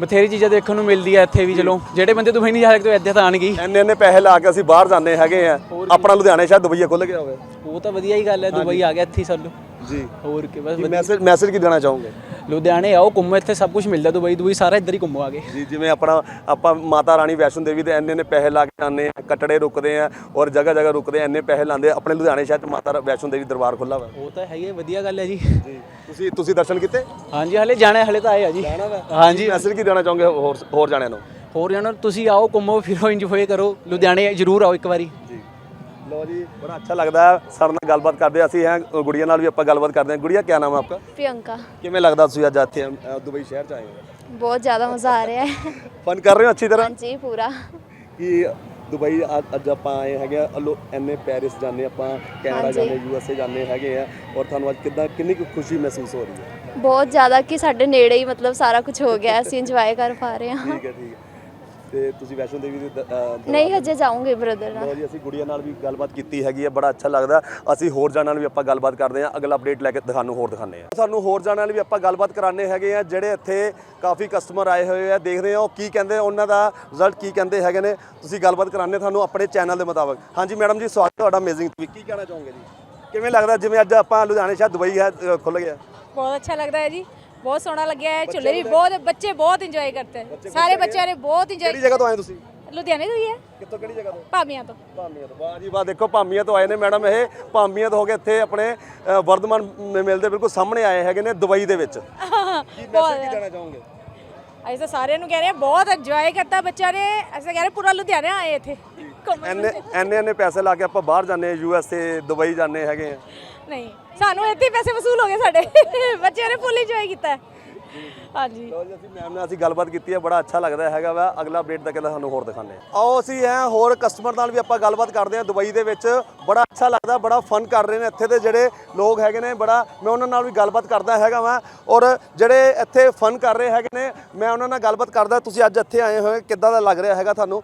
Speaker 7: ਬਥੇਰੀ ਚੀਜ਼ਾਂ ਦੇਖਣ ਨੂੰ ਮਿਲਦੀ ਹੈ ਇੱਥੇ ਵੀ ਚਲੋ। ਜਿਹੜੇ ਬੰਦੇ ਦੁਬਈ ਨਹੀਂ ਜਾ ਸਕਦੇ ਉਹ ਇੱਥੇ ਤਾਂ ਆਣਗੇ ਹੀ।
Speaker 6: ਇੰਨੇ ਇੰਨੇ ਪੈਸੇ ਲਾ ਕੇ ਅਸੀਂ ਬਾਹਰ ਜਾਂਦੇ ਹੈਗੇ ਆ। ਆਪਣਾ ਲੁਧਿਆਣੇ ਸ਼ਹਿਰ ਦੁਬਈ ਖੁੱਲ ਗਿਆ ਹੋਵੇ।
Speaker 7: ਉਹ ਤਾਂ ਵਧੀਆ ਹੀ ਗੱਲ ਹੈ ਦੁਬਈ ਆ ਗਿਆ ਇੱਥੇ ਸਾਨੂੰ
Speaker 6: ਜੀ।
Speaker 7: ਹੋਰ ਕੀ ਬਸ
Speaker 6: ਮੈਸੇਜ ਮੈਸੇਜ ਕੀ ਦੇਣਾ ਚਾਹੋਗੇ?
Speaker 7: ਲੁਧਿਆਣੇ ਆਓ ਘੁੰਮੋ ਇੱਥੇ ਸਭ ਕੁਝ ਮਿਲਦਾ ਦੁਬਈ ਦੁਬਈ ਸਾਰਾ ਇੱਧਰ ਹੀ ਘੁੰਮੋ ਆਗੇ।
Speaker 6: ਜੀ ਜਿਵੇਂ ਆਪਣਾ ਆਪਾਂ ਮਾਤਾ ਰਾਣੀ ਵੈਸ਼ਨੋ ਦੇਵੀ ਦੇ ਇੰਨੇ ਇੰਨੇ ਪੈਸੇ ਲਾ ਕੇ ਜਾਂਦੇ ਆ ਕਟੜੇ ਰੁਕਦੇ ਆ ਔਰ ਜਗ੍ਹਾ ਜਗ੍ਹਾ ਰੁਕਦੇ ਆ ਇੰਨੇ ਪੈਸੇ ਲਾਉਂਦੇ ਆਪਣੇ ਲੁਧਿਆਣੇ ਸ਼ਹਿਰ ਚ ਮਾਤਾ ਵੈਸ਼ਨੋ ਦੇਵੀ ਦਰਬਾਰ ਖੁੱਲਾ ਵਾ।
Speaker 7: ਉਹ ਤਾਂ ਹੈ ਹੀ ਵਧੀਆ ਗੱਲ ਹੈ ਜੀ।
Speaker 6: ਜੀ। ਤੁਸੀਂ ਤੁਸੀਂ ਦਰਸ਼ਨ ਕੀਤੇ?
Speaker 7: ਹਾਂਜੀ ਹਲੇ ਜਾਣਾ ਹਲੇ ਤਾਂ ਆਏ ਆ ਜੀ। ਹਾਂਜੀ।
Speaker 6: ਮੈਸੇਜ ਕੀ ਦੇਣਾ ਚਾਹੋਗੇ ਹੋਰ ਹੋਰ ਜਾਣਿਆਂ ਨੂੰ?
Speaker 7: ਹੋਰ ਜਾਣੋ ਤੁਸੀਂ ਆਓ ਘੁੰਮੋ ਫਿਰੋ ਇੰਜੋਏ ਕਰੋ। ਲੁਧਿਆਣੇ ਜ਼ਰੂਰ ਆਓ ਇੱਕ ਵਾਰੀ।
Speaker 6: ਲੋ ਜੀ ਬੜਾ ਅੱਛਾ ਲੱਗਦਾ ਹੈ ਸਾਡੇ ਨਾਲ ਗੱਲਬਾਤ ਕਰਦੇ ਹਾਂ। ਅਸੀਂ ਹੈ ਗੁੜੀਆ ਨਾਲ ਵੀ ਆਪਾਂ ਗੱਲਬਾਤ ਕਰਦੇ ਹਾਂ ਗੁੜੀਆ ਕੀ ਨਾਮ ਹੈ ਆਪਕਾ
Speaker 3: प्रियंका
Speaker 6: ਕਿਵੇਂ ਲੱਗਦਾ ਤੁਸੀਂ ਅੱਜ ਇੱਥੇ ਅ, ਦੁਬਈ ਸ਼ਹਿਰ ਚ ਆਏ ਹੋ
Speaker 3: बहुत ज़्यादा मज़ा आ रहा है
Speaker 6: ਫਨ ਕਰ ਰਹੇ ਹੋ ਅੱਛੀ ਤਰ੍ਹਾਂ
Speaker 3: हाँ जी पूरा
Speaker 6: ਕਿ ਦੁਬਈ ਅੱਜ- ਅੱਜ ਆਪਾਂ ਆਏ ਹੈਗੇ ਆ ਅਲੋ ਐਨੇ ਪੈਰਿਸ ਜਾਂਦੇ ਆਪਾਂ ਕੈਨੇਡਾ
Speaker 3: ਹਾਂਜੀ।
Speaker 6: ਜਾਂਦੇ ਯੂ ਐਸ ਏ ਜਾਂਦੇ ਹੈਗੇ ਆ ਔਰ ਤੁਹਾਨੂੰ ਅੱਜ ਕਿੱਦਾਂ ਕਿੰਨੀ ਕੁ ਖੁਸ਼ੀ ਮਹਿਸੂਸ ਹੋ ਰਹੀ ਹੈ
Speaker 3: ਬਹੁਤ ਜ਼ਿਆਦਾ ਕਿ ਸਾਡੇ ਨੇੜੇ ਹੀ ਮਤਲਬ ਸਾਰਾ ਕੁਝ ਹੋ ਗਿਆ ਅਸੀਂ ਇੰਜੋਏ ਕਰ ਪਾ ਰਹੇ ਹਾਂ
Speaker 6: ਠੀਕ ਹੈ ਠੀਕ ਹੈ ਤੇ ਤੁਸੀਂ ਵੈਸ਼ਨੋ ਦੇਵੀ ਦੇ
Speaker 3: ਨਹੀਂ ਹਜੇ ਜਾਊਂਗੇ ਬ੍ਰਦਰ ਨਾਲ
Speaker 6: ਲਓ ਜੀ ਅਸੀਂ ਗੁੜੀਆ ਨਾਲ ਵੀ ਗੱਲਬਾਤ ਕੀਤੀ ਹੈਗੀ ਹੈ ਬੜਾ ਅੱਛਾ ਲੱਗਦਾ। ਅਸੀਂ ਹੋਰ ਜਾਣਾਂ ਨਾਲ ਵੀ ਆਪਾਂ ਗੱਲਬਾਤ ਕਰਦੇ ਹਾਂ। ਅਗਲਾ ਅਪਡੇਟ ਲੈ ਕੇ ਦਿਖਾਨੂੰ ਹੋਰ ਦਿਖਾਉਂਦੇ ਹਾਂ। ਸਾਨੂੰ ਹੋਰ ਜਾਣਾਂ ਨਾਲ ਵੀ ਆਪਾਂ ਗੱਲਬਾਤ ਕਰਾਣੇ ਹੈਗੇ ਆ ਜਿਹੜੇ ਇੱਥੇ ਕਾਫੀ ਕਸਟਮਰ ਆਏ ਹੋਏ ਆ। ਦੇਖਦੇ ਆ ਉਹ ਕੀ ਕਹਿੰਦੇ ਆ, ਉਹਨਾਂ ਦਾ ਰਿਜ਼ਲਟ ਕੀ ਕਹਿੰਦੇ ਹੈਗੇ ਨੇ। ਤੁਸੀਂ ਗੱਲਬਾਤ ਕਰਾਣੇ ਤੁਹਾਨੂੰ ਆਪਣੇ ਚੈਨਲ ਦੇ ਮੁਤਾਬਕ। ਹਾਂਜੀ ਮੈਡਮ ਜੀ ਸਵਾਗਤ ਹੈ ਤੁਹਾਡਾ ਅਮੇਜ਼ਿੰਗ ਟੀਵੀ ਕੀ ਕਹਿਣਾ ਚਾਹੋਗੇ ਜੀ? ਕਿਵੇਂ ਲੱਗਦਾ ਜਿਵੇਂ ਅੱਜ ਆਪਾਂ ਲੁਧਿਆਣੇ ਸ਼ਾਇਦ ਦੁਬਈ ਹੈ ਖੁੱਲ ਗਿਆ?
Speaker 8: ਬਹੁਤ ਅੱਛਾ ਲੱਗਦਾ ਹੈ ਜੀ। ਬਹੁਤ ਸੋਹਣਾ ਲੱਗਿਆ ਹੈ ਝੂਲੇ ਵੀ ਬਹੁਤ ਬੱਚੇ ਬਹੁਤ ਇੰਜੋਏ ਕਰਤੇ ਸਾਰੇ ਬੱਚਿਆਂ ਨੇ ਬਹੁਤ ਇੰਜੋਏ
Speaker 6: ਕਿਹੜੀ ਜਗ੍ਹਾ ਤੋਂ ਆਏ ਤੁਸੀਂ?
Speaker 8: ਲੁਧਿਆਣੇ ਤੋਂ ਹੀ ਹੈ।
Speaker 6: ਕਿੱਥੋਂ ਕਿਹੜੀ ਜਗ੍ਹਾ ਤੋਂ?
Speaker 8: ਭਾਮੀਆਂ ਤੋਂ।
Speaker 6: ਭਾਮੀਆਂ ਤੋਂ। ਵਾਹ ਜੀ ਵਾਹ ਦੇਖੋ ਭਾਮੀਆਂ ਤੋਂ ਆਏ ਨੇ ਮੈਡਮ ਇਹ। ਭਾਮੀਆਂ ਤੋਂ ਹੋ ਕੇ ਇੱਥੇ ਆਪਣੇ ਅ, ਵਰਧਮਾਨ ਮ- ਮਿਲ ਦੇ ਬਿਲਕੁਲ ਸਾਹਮਣੇ ਆਏ ਹੈਗੇ ਨੇ ਦੁਬਈ ਦੇ ਵਿੱਚ। ਕੀ ਮੈਸੇਜ ਕੀ ਦੇਣਾ ਚਾਹੋਗੇ?
Speaker 8: ਅਸੀਂ ਤਾਂ ਸਾਰਿਆਂ ਨੂੰ ਕਹਿ ਰਹੇ ਹਾਂ ਬਹੁਤ ਇੰਜੋਏ ਕਰਤਾ ਬੱਚਿਆਂ ਨੇ। ਅਸੀਂ ਤਾਂ ਕਹਿ ਰਹੇ ਪੂਰਾ ਲੁਧਿਆਣੇ ਆਏ ਇੱਥੇ। ਘੁੰਮਣ
Speaker 6: ਐਨੇ ਐਨੇ ਐਨੇ ਪੈਸੇ ਲਾ ਕੇ ਆਪਾਂ ਬਾਹਰ ਜਾਂਦੇ ਆ ਯੂ ਐਸ ਏ ਦੁਬਈ ਜਾਂਦੇ ਹੈਗੇ ਆ
Speaker 8: ਨਹੀਂ, ਸਾਨੂੰ ਇੱਥੇ ਹੀ ਪੈਸੇ ਵਸੂਲ ਹੋ ਗਏ ਸਾਡੇ। ਬੱਚਿਆਂ ਨੇ ਫੁੱਲ ਇੰਜੋਏ ਕੀਤਾ। ਹਾਂਜੀ।
Speaker 6: ਲੋ ਜੀ, ਅਸੀਂ ਮੈਮ ਨਾਲ ਅਸੀਂ ਗੱਲਬਾਤ ਕੀਤੀ ਹੈ, ਬੜਾ ਅੱਛਾ ਲੱਗਦਾ ਹੈਗਾ ਵਾ। ਅਗਲਾ ਅਪਡੇਟ ਤੱਕ ਸਾਨੂੰ ਹੋਰ ਦਿਖਾਉਂਦੇ ਆਓ ਅਸੀਂ ਹੈ ਹੋਰ ਕਸਟਮਰ ਨਾਲ ਵੀ ਆਪਾਂ ਗੱਲਬਾਤ ਕਰਦੇ ਹਾਂ ਦੁਬਈ ਦੇ ਵਿੱਚ। ਬੜਾ ਅੱਛਾ ਲੱਗਦਾ, ਬੜਾ ਫਨ ਕਰ ਰਹੇ ਨੇ ਇੱਥੇ ਦੇ ਜਿਹੜੇ ਲੋਕ ਹੈਗੇ ਨੇ, ਬੜਾ ਮੈਂ ਉਹਨਾਂ ਨਾਲ ਵੀ ਗੱਲਬਾਤ ਕਰਦਾ ਹੈਗਾ ਵਾਂ। ਔਰ ਜਿਹੜੇ ਇੱਥੇ ਫਨ ਕਰ ਰਹੇ ਹੈਗੇ ਨੇ, ਮੈਂ ਉਹਨਾਂ ਨਾਲ ਗੱਲਬਾਤ ਕਰਦਾ, ਤੁਸੀਂ ਅੱਜ ਇੱਥੇ ਆਏ ਹੋਏ ਕਿੱਦਾਂ ਦਾ ਲੱਗ ਰਿਹਾ ਹੈਗਾ ਤੁਹਾਨੂੰ?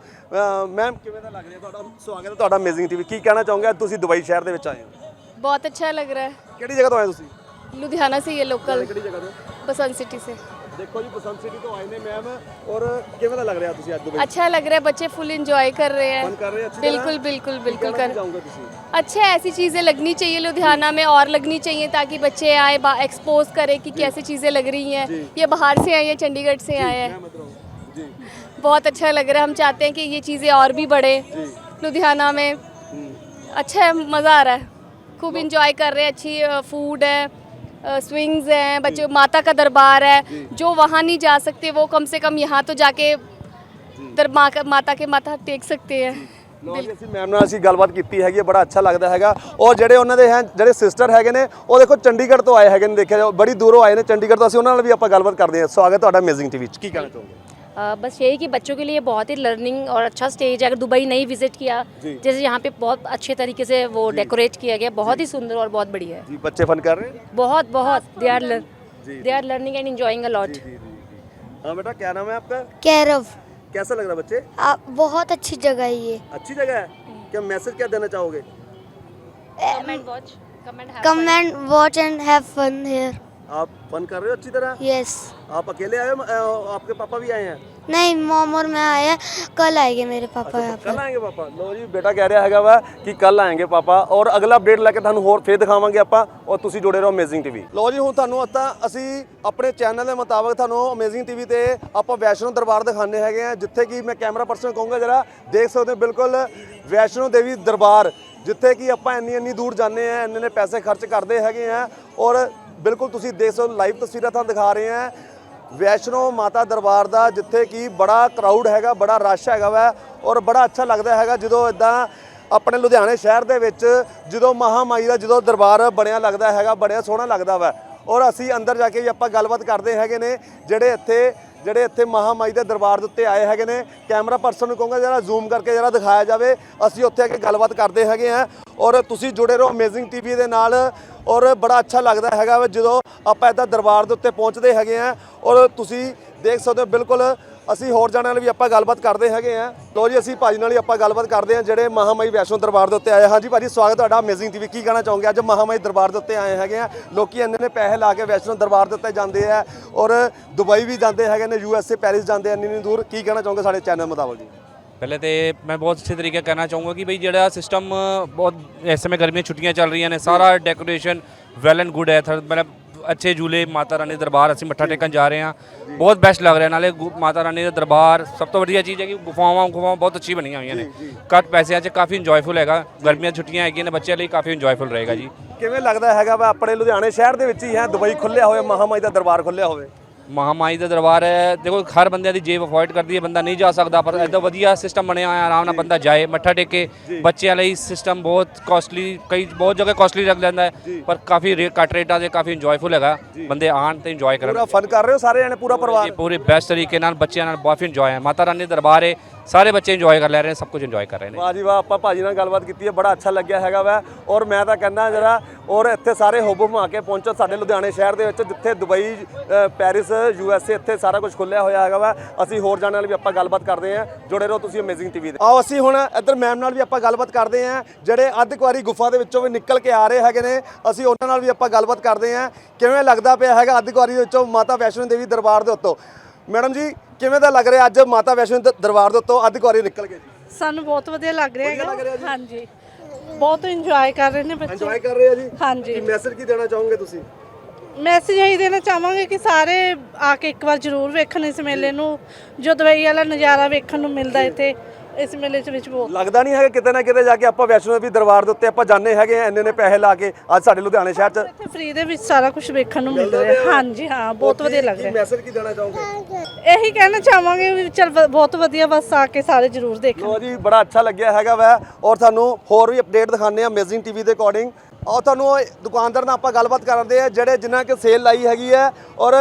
Speaker 6: ਮੈਮ ਕਿਵੇਂ ਦਾ ਲੱਗ ਰਿਹਾ? ਤੁਹਾਡਾ ਸਵਾਗਤ ਹੈ ਤੁਹਾਡਾ ਅਮੇਜ਼ਿੰਗ ਟੀਵੀ ਕੀ ਕਹਿਣਾ ਚਾਹੋਗੇ? ਅੱਜ ਤੁਸੀਂ ਦੁਬਈ ਸ਼ਹਿਰ ਦੇ ਵਿੱਚ ਆਏ ਹੋ।
Speaker 3: बहुत अच्छा लग रहा है
Speaker 6: ਕਿਹੜੀ ਜਗ੍ਹਾ ਤੋਂ ਆਏ ਤੁਸੀਂ
Speaker 3: लुधियाना से ये लोकल
Speaker 6: ਕਿਹੜੀ ਜਗ੍ਹਾ ਤੋਂ
Speaker 3: बसंत सिटी से
Speaker 6: ਦੇਖੋ ਜੀ ਬਸੰਤ ਸਿਟੀ ਤੋਂ ਆਏ ਨੇ ਮੈਮ ਔਰ ਕਿਵੇਂ ਦਾ ਲੱਗ ਰਿਹਾ ਤੁਸੀਂ ਅੱਜ ਦੁਬਈ
Speaker 3: अच्छा लग रहा है बच्चे फुल इंजॉय कर रहे
Speaker 6: फन
Speaker 3: हैं
Speaker 6: कर रहे हैं अच्छी तरह?
Speaker 3: बिल्कुल बिल्कुल बिल्कुल
Speaker 6: कहना
Speaker 3: कर
Speaker 6: चाहूंगा तुसी
Speaker 3: अच्छा ऐसी चीज़ें लगनी चाहिए लुधियाना में और लगनी चाहिए ताकि बच्चे आए एक्सपोज करें कि कैसी चीज़ें लग रही हैं ये बाहर से आए हैं चंडीगढ़ से आए हैं
Speaker 6: मैं बता रहा हूँ जी
Speaker 3: बहुत अच्छा लग रहा है हम चाहते हैं कि ये चीज़ें और भी बढ़े लुधियाना में अच्छा है मज़ा आ रहा है खूब इंजॉय कर रहे हैं अच्छी फूड है स्विंग्स हैं बच्चे माता का दरबार है जो वहाँ नहीं जा सकते वो कम से कम यहाँ तो जाके दर माँ का- माता के माथा टेक सकते हैं
Speaker 6: ਲੋ ਜੀ ਅਸੀਂ ਮੈਮ ਨਾਲ ਅਸੀਂ ਗੱਲਬਾਤ ਕੀਤੀ ਹੈਗੀ ਹੈ ਬੜਾ ਅੱਛਾ ਲੱਗਦਾ ਹੈਗਾ ਔਰ ਜਿਹੜੇ ਉਹਨਾਂ ਦੇ ਹੈ ਜਿਹੜੇ ਸਿਸਟਰ ਹੈਗੇ ਨੇ ਉਹ ਦੇਖੋ ਚੰਡੀਗੜ੍ਹ ਤੋਂ ਆਏ ਹੈਗੇ ਨੇ ਦੇਖਿਆ ਜਾਓ ਬੜੀ ਦੂਰੋਂ ਆਏ ਨੇ ਚੰਡੀਗੜ੍ਹ ਤੋਂ ਅਸੀਂ ਉਹਨਾਂ ਨਾਲ ਵੀ ਆਪਾਂ ਗੱਲਬਾਤ ਕਰਦੇ ਹਾਂ ਸਵਾਗਤ ਤੁਹਾਡਾ ਅਮੇਜ਼ਿੰਗ ਟੀਵੀ 'ਚ ਕੀ ਕਹਿਣਾ ਚਾਹੋਗੇ
Speaker 9: अ, बस यही कि बच्चों के लिए बहुत ही लर्निंग और अच्छा स्टेज है। अगर दुबई नहीं विज़िट किया जैसे यहाँ पे बहुत अच्छे तरीके से वो डेकोरेट किया गया बहुत ही सुंदर और बहुत बढ़िया है।
Speaker 6: बच्चे फन कर रहे हैं?
Speaker 9: बहुत बहुत। They are they are learning and enjoying
Speaker 6: a lot बेटा क्या नाम है आपका?
Speaker 10: कैरव।
Speaker 6: कैसा लग रहा बच्चे?
Speaker 10: आ, बहुत अच्छी जगह है ये।
Speaker 6: अच्छी जगह है? क्या मैसेज क्या देना चाहोगे?
Speaker 9: Comment
Speaker 10: watch comment watch and have fun here
Speaker 6: आप फन कर रहे हो अच्छी तरह?
Speaker 10: यस
Speaker 6: आप अकेले आए हो आपके पापा भी आए हैं?
Speaker 10: ਨਹੀਂ ਮਮ ਔਰ ਮੈਂ ਆਇਆ ਕੱਲ ਆਏਗੇ ਮੇਰੇ ਪਾਪਾ ਅੱਛਾ,
Speaker 6: ਕੱਲ ਆਏਗੇ ਪਾਪਾ ਲੋ ਜੀ ਬੇਟਾ ਕਹਿ ਰਿਹਾ ਹੈਗਾ ਵਾ ਕਿ ਕੱਲ ਆਏਗੇ ਪਾਪਾ ਔਰ ਅਗਲਾ ਅਪਡੇਟ ਲੈ ਕੇ ਤੁਹਾਨੂੰ ਹੋਰ ਫੇਰ ਦਿਖਾਵਾਂਗੇ ਆਪਾਂ ਔਰ ਤੁਸੀਂ ਜੁੜੇ ਰਹੋ ਅਮੇਜ਼ਿੰਗ ਟੀਵੀ ਲੋ ਜੀ ਹੁਣ ਤੁਹਾਨੂੰ ਅੱਤਾ ਅਸੀਂ ਆਪਣੇ ਚੈਨਲ ਦੇ ਮੁਤਾਬਕ ਤੁਹਾਨੂੰ ਅਮੇਜ਼ਿੰਗ ਟੀਵੀ ਤੇ ਆਪਾਂ ਵੈਸ਼ਨੋ ਦਰਬਾਰ ਦਿਖਾਉਂਦੇ ਹੈਗੇ ਆ ਜਿੱਥੇ ਕਿ ਮੈਂ ਕੈਮਰਾ ਪਰਸਨ ਕਹੂੰਗਾ ਜਰਾ ਦੇਖ ਸਕਦੇ ਹੋ ਬਿਲਕੁਲ ਵੈਸ਼ਨੋ ਦੇਵੀ ਦਰਬਾਰ ਜਿੱਥੇ ਕਿ ਆਪਾਂ ਇੰਨੀ ਇੰਨੀ ਦੂਰ ਜਾਂਦੇ ਆ ਇੰਨੇ ਨੇ ਪੈਸੇ ਖਰਚ ਕਰਦੇ ਹੈਗੇ ਆ ਔਰ ਬਿਲਕੁਲ ਤੁਸੀਂ ਦੇਖ ਸਕਦੇ ਹੋ ਲਾਈਵ ਤਸਵੀਰਾਂ ਤੁਹਾਨੂੰ ਦਿਖਾ ਰਹੇ ਆ ਵੈਸ਼ਨੋ ਮਾਤਾ ਦਰਬਾਰ ਦਾ, ਜਿੱਥੇ ਕਿ ਬੜਾ ਕਰਾਊਡ ਹੈਗਾ, ਬੜਾ ਰਸ਼ ਹੈਗਾ ਵਾ ਔਰ ਬੜਾ ਅੱਛਾ ਲੱਗਦਾ ਹੈਗਾ ਜਦੋਂ ਇਦਾਂ ਆਪਣੇ ਲੁਧਿਆਣੇ ਸ਼ਹਿਰ ਦੇ ਵਿੱਚ ਜਦੋਂ ਮਹਾਮਾਈ ਦਾ ਜਦੋਂ ਦਰਬਾਰ ਬਣਿਆ ਲੱਗਦਾ ਹੈਗਾ ਬੜਿਆ ਸੋਹਣਾ ਲੱਗਦਾ ਵਾ। ਔਰ ਅਸੀਂ ਅੰਦਰ ਜਾ ਕੇ ਵੀ ਆਪਾਂ ਗੱਲਬਾਤ ਕਰਦੇ ਹੈਗੇ ਨੇ, ਜਿਹੜੇ ਇੱਥੇ ਜਿਹੜੇ ਇੱਥੇ ਮਹਾਮਾਈ ਦੇ ਦਰਬਾਰ ਦੇ ਉੱਤੇ ਆਏ ਹੈਗੇ ਨੇ, ਕੈਮਰਾ ਪਰਸਨ ਨੂੰ ਕਹੂੰਗਾ ਜਰਾ ਜ਼ੂਮ ਕਰਕੇ ਜਰਾ ਦਿਖਾਇਆ ਜਾਵੇ। ਅਸੀਂ ਉੱਥੇ ਆ ਕੇ ਗੱਲਬਾਤ ਕਰਦੇ ਹੈਗੇ ਆ ਔਰ ਤੁਸੀਂ ਜੁੜੇ ਰਹੋ ਅਮੇਜ਼ਿੰਗ ਟੀਵੀ ਦੇ ਨਾਲ ਔਰ ਬੜਾ ਅੱਛਾ ਲੱਗਦਾ ਹੈਗਾ ਵਾ ਜਦੋਂ ਆਪਾਂ ਇੱਦਾਂ ਦਰਬਾਰ ਦੇ ਉੱਤੇ ਪਹੁੰਚਦੇ ਹੈਗੇ ਆ ਔਰ ਤੁਸੀਂ ਦੇਖ ਸਕਦੇ ਹੋ ਬਿਲਕੁਲ ਅਸੀਂ ਹੋਰ ਜਾਣਿਆਂ ਨਾਲ ਵੀ ਆਪਾਂ ਗੱਲਬਾਤ ਕਰਦੇ ਹੈਗੇ ਆ। ਲੋ ਜੀ, ਅਸੀਂ ਭਾਜੀ ਨਾਲ ਹੀ ਆਪਾਂ ਗੱਲਬਾਤ ਕਰਦੇ ਆ, ਜਿਹੜੇ ਮਹਾਮਾਈ ਵੈਸ਼ਨੋ ਦਰਬਾਰ ਦੇ ਉੱਤੇ ਆਏ ਹਾਂ ਹਾਂਜੀ ਭਾਜੀ, ਸਵਾਗਤ ਤੁਹਾਡਾ ਅਮੇਜ਼ਿੰਗ ਟੀਵੀ ਕੀ ਕਹਿਣਾ ਚਾਹੋਗੇ? ਅੱਜ ਮਹਾਮਾਈ ਦਰਬਾਰ ਦੇ ਉੱਤੇ ਆਏ ਹੈਗੇ ਆ। ਲੋਕੀ ਇੰਨੇ ਨੇ ਪੈਸੇ ਲਾ ਕੇ ਵੈਸ਼ਨੋ ਦਰਬਾਰ ਦੇ ਉੱਤੇ ਜਾਂਦੇ ਆ ਔਰ ਦੁਬਈ ਵੀ ਜਾਂਦੇ ਹੈਗੇ ਨੇ ਯੂ ਐਸ ਏ ਪੈਰਿਸ ਜਾਂਦੇ ਆ, ਇੰਨੀ ਇੰਨੀ ਦੂਰ। ਕੀ ਕਹਿਣਾ ਚਾਹੋਗੇ ਸਾਡੇ ਚੈਨਲ ਮੁਤਾਬਕ ਜੀ?
Speaker 4: ਪਹਿਲੇ ਤੇ ਮੈਂ ਬਹੁਤ ਅੱਛੇ ਤਰੀਕੇ ਕਹਿਣਾ ਚਾਹੂੰਗਾ ਕਿ ਬਈ ਜਿਹੜਾ ਸਿਸਟਮ ਬਹੁਤ ਇਸ ਸਮੇਂ ਗਰਮੀਆਂ ਦੀਆਂ ਛੁੱਟੀਆਂ ਚੱਲ ਰਹੀਆਂ ਨੇ, ਸਾਰਾ ਡੈਕੋਰੇਸ਼ਨ ਵੈਲ ਐਂਡ ਗੁੱਡ ਹੈ। ਮਤਲਬ ਅੱਛੇ ਝੂਲੇ ਮਾਤਾ ਰਾਣੀ ਦਰਬਾਰ ਅਸੀਂ ਮੱਥਾ ਟੇਕਣ ਜਾ ਰਹੇ ਹਾਂ। ਬਹੁਤ ਬੈਸਟ ਲੱਗ ਰਿਹਾ ਨਾਲੇ ਗੁ- ਮਾਤਾ ਰਾਣੀ ਦਾ ਦਰਬਾਰ ਸਭ ਤੋਂ ਵਧੀਆ ਚੀਜ਼ ਹੈ ਕਿ ਗੁਫਾਵਾਂ ਗੁਫਾਵਾਂ ਬਹੁਤ ਅੱਛੀ ਬਣੀਆਂ ਹੋਈਆਂ ਨੇ। ਘੱਟ ਪੈਸਿਆਂ 'ਚ ਕਾਫੀ ਇੰਜੋਏਫੁਲ ਹੈਗਾ। ਗਰਮੀਆਂ ਦੀਆਂ ਛੁੱਟੀਆਂ ਹੈਗੀਆਂ ਨੇ ਬੱਚਿਆਂ ਲਈ ਕਾਫੀ ਇੰਜੋਏਫੁਲ ਰਹੇਗਾ ਜੀ।
Speaker 6: ਕਿਵੇਂ ਲੱਗਦਾ ਹੈਗਾ ਵਾ ਆਪਣੇ ਲੁਧਿਆਣੇ ਸ਼ਹਿਰ ਦੇ ਵਿੱਚ ਹੀ ਹੈ ਦੁਬਈ ਖੁੱਲਿਆ ਹੋਇਆ ਮਹਾਮਾਈ ਦਾ ਦਰਬਾਰ ਖੁੱਲਿਆ ਹੋਵੇ?
Speaker 4: ਮਹਾਮਾਈ ਦਾ ਦਰਬਾਰ ਹੈ। ਦੇਖੋ ਹਰ ਬੰਦੇ ਦੀ ਜੇਬ ਅਫੋਰਡ ਕਰਦੀ ਹੈ ਬੰਦਾ ਨਹੀਂ ਜਾ ਸਕਦਾ। ਪਰ ਇਦਾਂ ਵਧੀਆ ਸਿਸਟਮ ਬਣਿਆ ਹੋਇਆ ਆਰਾਮ ਨਾਲ ਬੰਦਾ ਜਾਏ ਮੱਥਾ ਟੇਕੇ ਬੱਚਿਆਂ ਲਈ ਸਿਸਟਮ ਬਹੁਤ ਕਾਸਟਲੀ ਕਈ ਬਹੁਤ ਜਗ੍ਹਾ ਕਾਸਟਲੀ ਲੱਗ ਜਾਂਦਾ ਹੈ। ਪਰ ਕਾਫੀ ਰੇ- ਘੱਟ ਰੇਟਾਂ ਦੇ ਕਾਫੀ ਇੰਜੋਏਫੁਲ ਹੈਗਾ। ਬੰਦੇ ਆਣ ਤੇ ਇੰਜੋਏ ਕਰਨ।
Speaker 6: ਪੂਰਾ ਫਨ ਕਰ ਰਹੇ ਹੋ ਸਾਰੇ ਜਣੇ ਪੂਰਾ ਪਰਿਵਾਰ?
Speaker 4: ਪੂਰੇ ਬੈਸਟ ਤਰੀਕੇ ਨਾਲ ਬੱਚਿਆਂ ਨਾਲ ਬਹੁਤ ਇੰਜੋਏ ਹੈ। ਮਾਤਾ ਰਾਣੀ ਦਾ ਦਰਬਾਰ ਹੈ। ਸਾਰੇ ਬੱਚੇ ਇੰਜੋਏ ਕਰ ਲੈ ਰਹੇ ਨੇ, ਸਭ ਕੁਝ ਇੰਜੋਏ ਕਰ ਰਹੇ ਨੇ।
Speaker 6: ਵਾਹ ਜੀ ਵਾਹ, ਆਪਾਂ ਭਾਜੀ ਨਾਲ ਗੱਲਬਾਤ ਕੀਤੀ ਹੈ, ਬੜਾ ਅੱਛਾ ਲੱਗਿਆ ਹੈਗਾ ਵਾ। ਔਰ ਮੈਂ ਤਾਂ ਕਹਿੰਦਾ ਜਿਹੜਾ ਔਰ ਇੱਥੇ ਸਾਰੇ ਹੁਬ ਹੁਮਾ ਕੇ ਪਹੁੰਚੋ ਸਾਡੇ ਲੁਧਿਆਣੇ ਸ਼ਹਿਰ ਦੇ ਵਿੱਚ, ਜਿੱਥੇ Dubai Paris, U S A, ਇੱਥੇ ਸਾਰਾ ਕੁਝ ਖੁੱਲਿਆ ਹੋਇਆ ਹੈਗਾ ਵਾ। ਅਸੀਂ ਹੋਰ ਜਾਣਨ ਨਾਲ ਵੀ ਆਪਾਂ ਗੱਲਬਾਤ ਕਰਦੇ ਹਾਂ। ਜੁੜੇ ਰਹੋ ਤੁਸੀਂ ਅਮੇਜ਼ਿੰਗ ਟੀਵੀ ਦੇ। ਆਓ, ਅਸੀਂ ਹੁਣ ਇੱਧਰ ਮੈਮ ਨਾਲ ਵੀ ਆਪਾਂ ਗੱਲਬਾਤ ਕਰਦੇ ਹਾਂ, ਜਿਹੜੇ ਅੱਧ ਕੁਆਰੀ ਗੁਫਾ ਦੇ ਵਿੱਚੋਂ ਵੀ ਨਿਕਲ ਕੇ ਆ ਰਹੇ ਹੈਗੇ ਨੇ। ਅਸੀਂ ਉਹਨਾਂ ਨਾਲ ਵੀ ਆਪਾਂ ਗੱਲਬਾਤ ਕਰਦੇ ਹਾਂ। ਕਿਵੇਂ ਲੱਗਦਾ ਪਿਆ ਹੈਗਾ ਅੱਧ ਕੁਆਰੀ ਦੇ ਵਿੱਚੋਂ ਮਾਤਾ ਵੈਸ਼ਨੋ ਦੇਵੀ ਦਰਬਾਰ ਦੇ ਉੱਤੋਂ? ਮੈਡਮ ਜੀ ਕਿਵੇਂ ਦਾ ਲੱਗ ਰਿਹਾ ਅੱਜ ਮਾਤਾ ਵੈਸ਼ਨੋ ਦ- ਦਰਬਾਰ ਦੇ ਉੱਤੋਂ ਅੱਧ ਕੁਆਰੀ ਨਿਕਲ ਜੀ?
Speaker 8: ਸਾਨੂੰ ਬਹੁਤ ਵਧੀਆ ਲੱਗ ਰਿਹਾ
Speaker 6: ਜੀ?
Speaker 8: ਹਾਂਜੀ। ਬਹੁਤ ਇੰਜੋਏ ਕਰ ਰਹੇ ਨੇ ਬੱਚੇ।
Speaker 6: ਇੰਜੋਏ ਕਰ ਰਹੇ ਆ ਜੀ?
Speaker 8: ਹਾਂਜੀ।
Speaker 6: ਕੀ ਮੈਸੇਜ ਕੀ ਦੇਣਾ ਚਾਹੋਗੇ ਤੁਸੀਂ?
Speaker 8: ਮੈਸੇਜ ਇਹੀ ਦੇਣਾ ਚਾਹਾਂਗੇ ਕਿ ਸਾਰੇ ਆ ਕੇ ਇੱਕ ਵਾਰ ਜ਼ਰੂਰ ਵੇਖਣ ਇਸ ਮੇਲੇ ਨੂੰ। ਜੋ ਦਵਾਈ ਵਾਲਾ ਨਜ਼ਾਰਾ ਵੇਖਣ ਨੂੰ ਮਿਲਦਾ ਇੱਥੇ। ਇਸ ਮੇਲੇ ਦੇ ਵਿੱਚ ਬਹੁਤ।
Speaker 6: ਲੱਗਦਾ ਨਹੀਂ ਹੈਗਾ ਕਿਤੇ ਨਾ ਕਿਤੇ ਜਾ ਕੇ ਆਪਾਂ ਵੈਸ਼ਨੋ ਦੇਵੀ ਦਰਬਾਰ ਦੇ ਉੱਤੇ ਆਪਾਂ ਜਾਂਦੇ ਹੈਗੇ ਆ ਇੰਨੇ ਨੇ ਪੈਸੇ ਲਾ ਕੇ ਅੱਜ ਸਾਡੇ ਲੁਧਿਆਣੇ ਸ਼ਹਿਰ 'ਚ।
Speaker 8: ਇੱਥੇ ਫ੍ਰੀ ਦੇ ਵਿੱਚ ਸਾਰਾ ਕੁਝ ਵੇਖਣ ਨੂੰ ਮਿਲ ਰਿਹਾ। ਹਾਂਜੀ ਹਾਂ ਬਹੁਤ ਵਧੀਆ ਲੱਗ ਰਿਹਾ।
Speaker 6: ਮੈਸੇਜ ਕੀ ਦੇਣਾ ਚਾਹੋਗੇ?
Speaker 8: ਇਹੀ ਕਹਿਣਾ ਚਾਹਾਂਗੇ ਵੀ ਚਲ ਬਹੁਤ ਵਧੀਆ ਬਸ ਆ ਕੇ ਸਾਰੇ ਜ਼ਰੂਰ ਦੇਖਣ।
Speaker 6: ਲੋ ਜੀ ਬੜਾ ਅੱਛਾ ਲੱਗਿਆ ਹੈਗਾ ਵੈ। ਔਰ ਤੁਹਾਨੂੰ ਹੋਰ ਵੀ ਅਪਡੇਟ ਦਿਖਾਣੇ ਆ ਅਮੇਜ਼ਿੰਗ ਟੀਵੀ ਦੇ ਅਕੋਰਡਿੰਗ ਔਰ ਤੁਹਾਨੂੰ ਦੁਕਾਨਦਾਰ ਨਾਲ ਆਪਾਂ ਗੱਲਬਾਤ ਕਰਦੇ ਆ ਜਿਹੜੇ ਜਿਨ੍ਹਾਂ ਕਿ ਸੇਲ ਲਾਈ ਹੈਗੀ ਹੈ। ਔਰ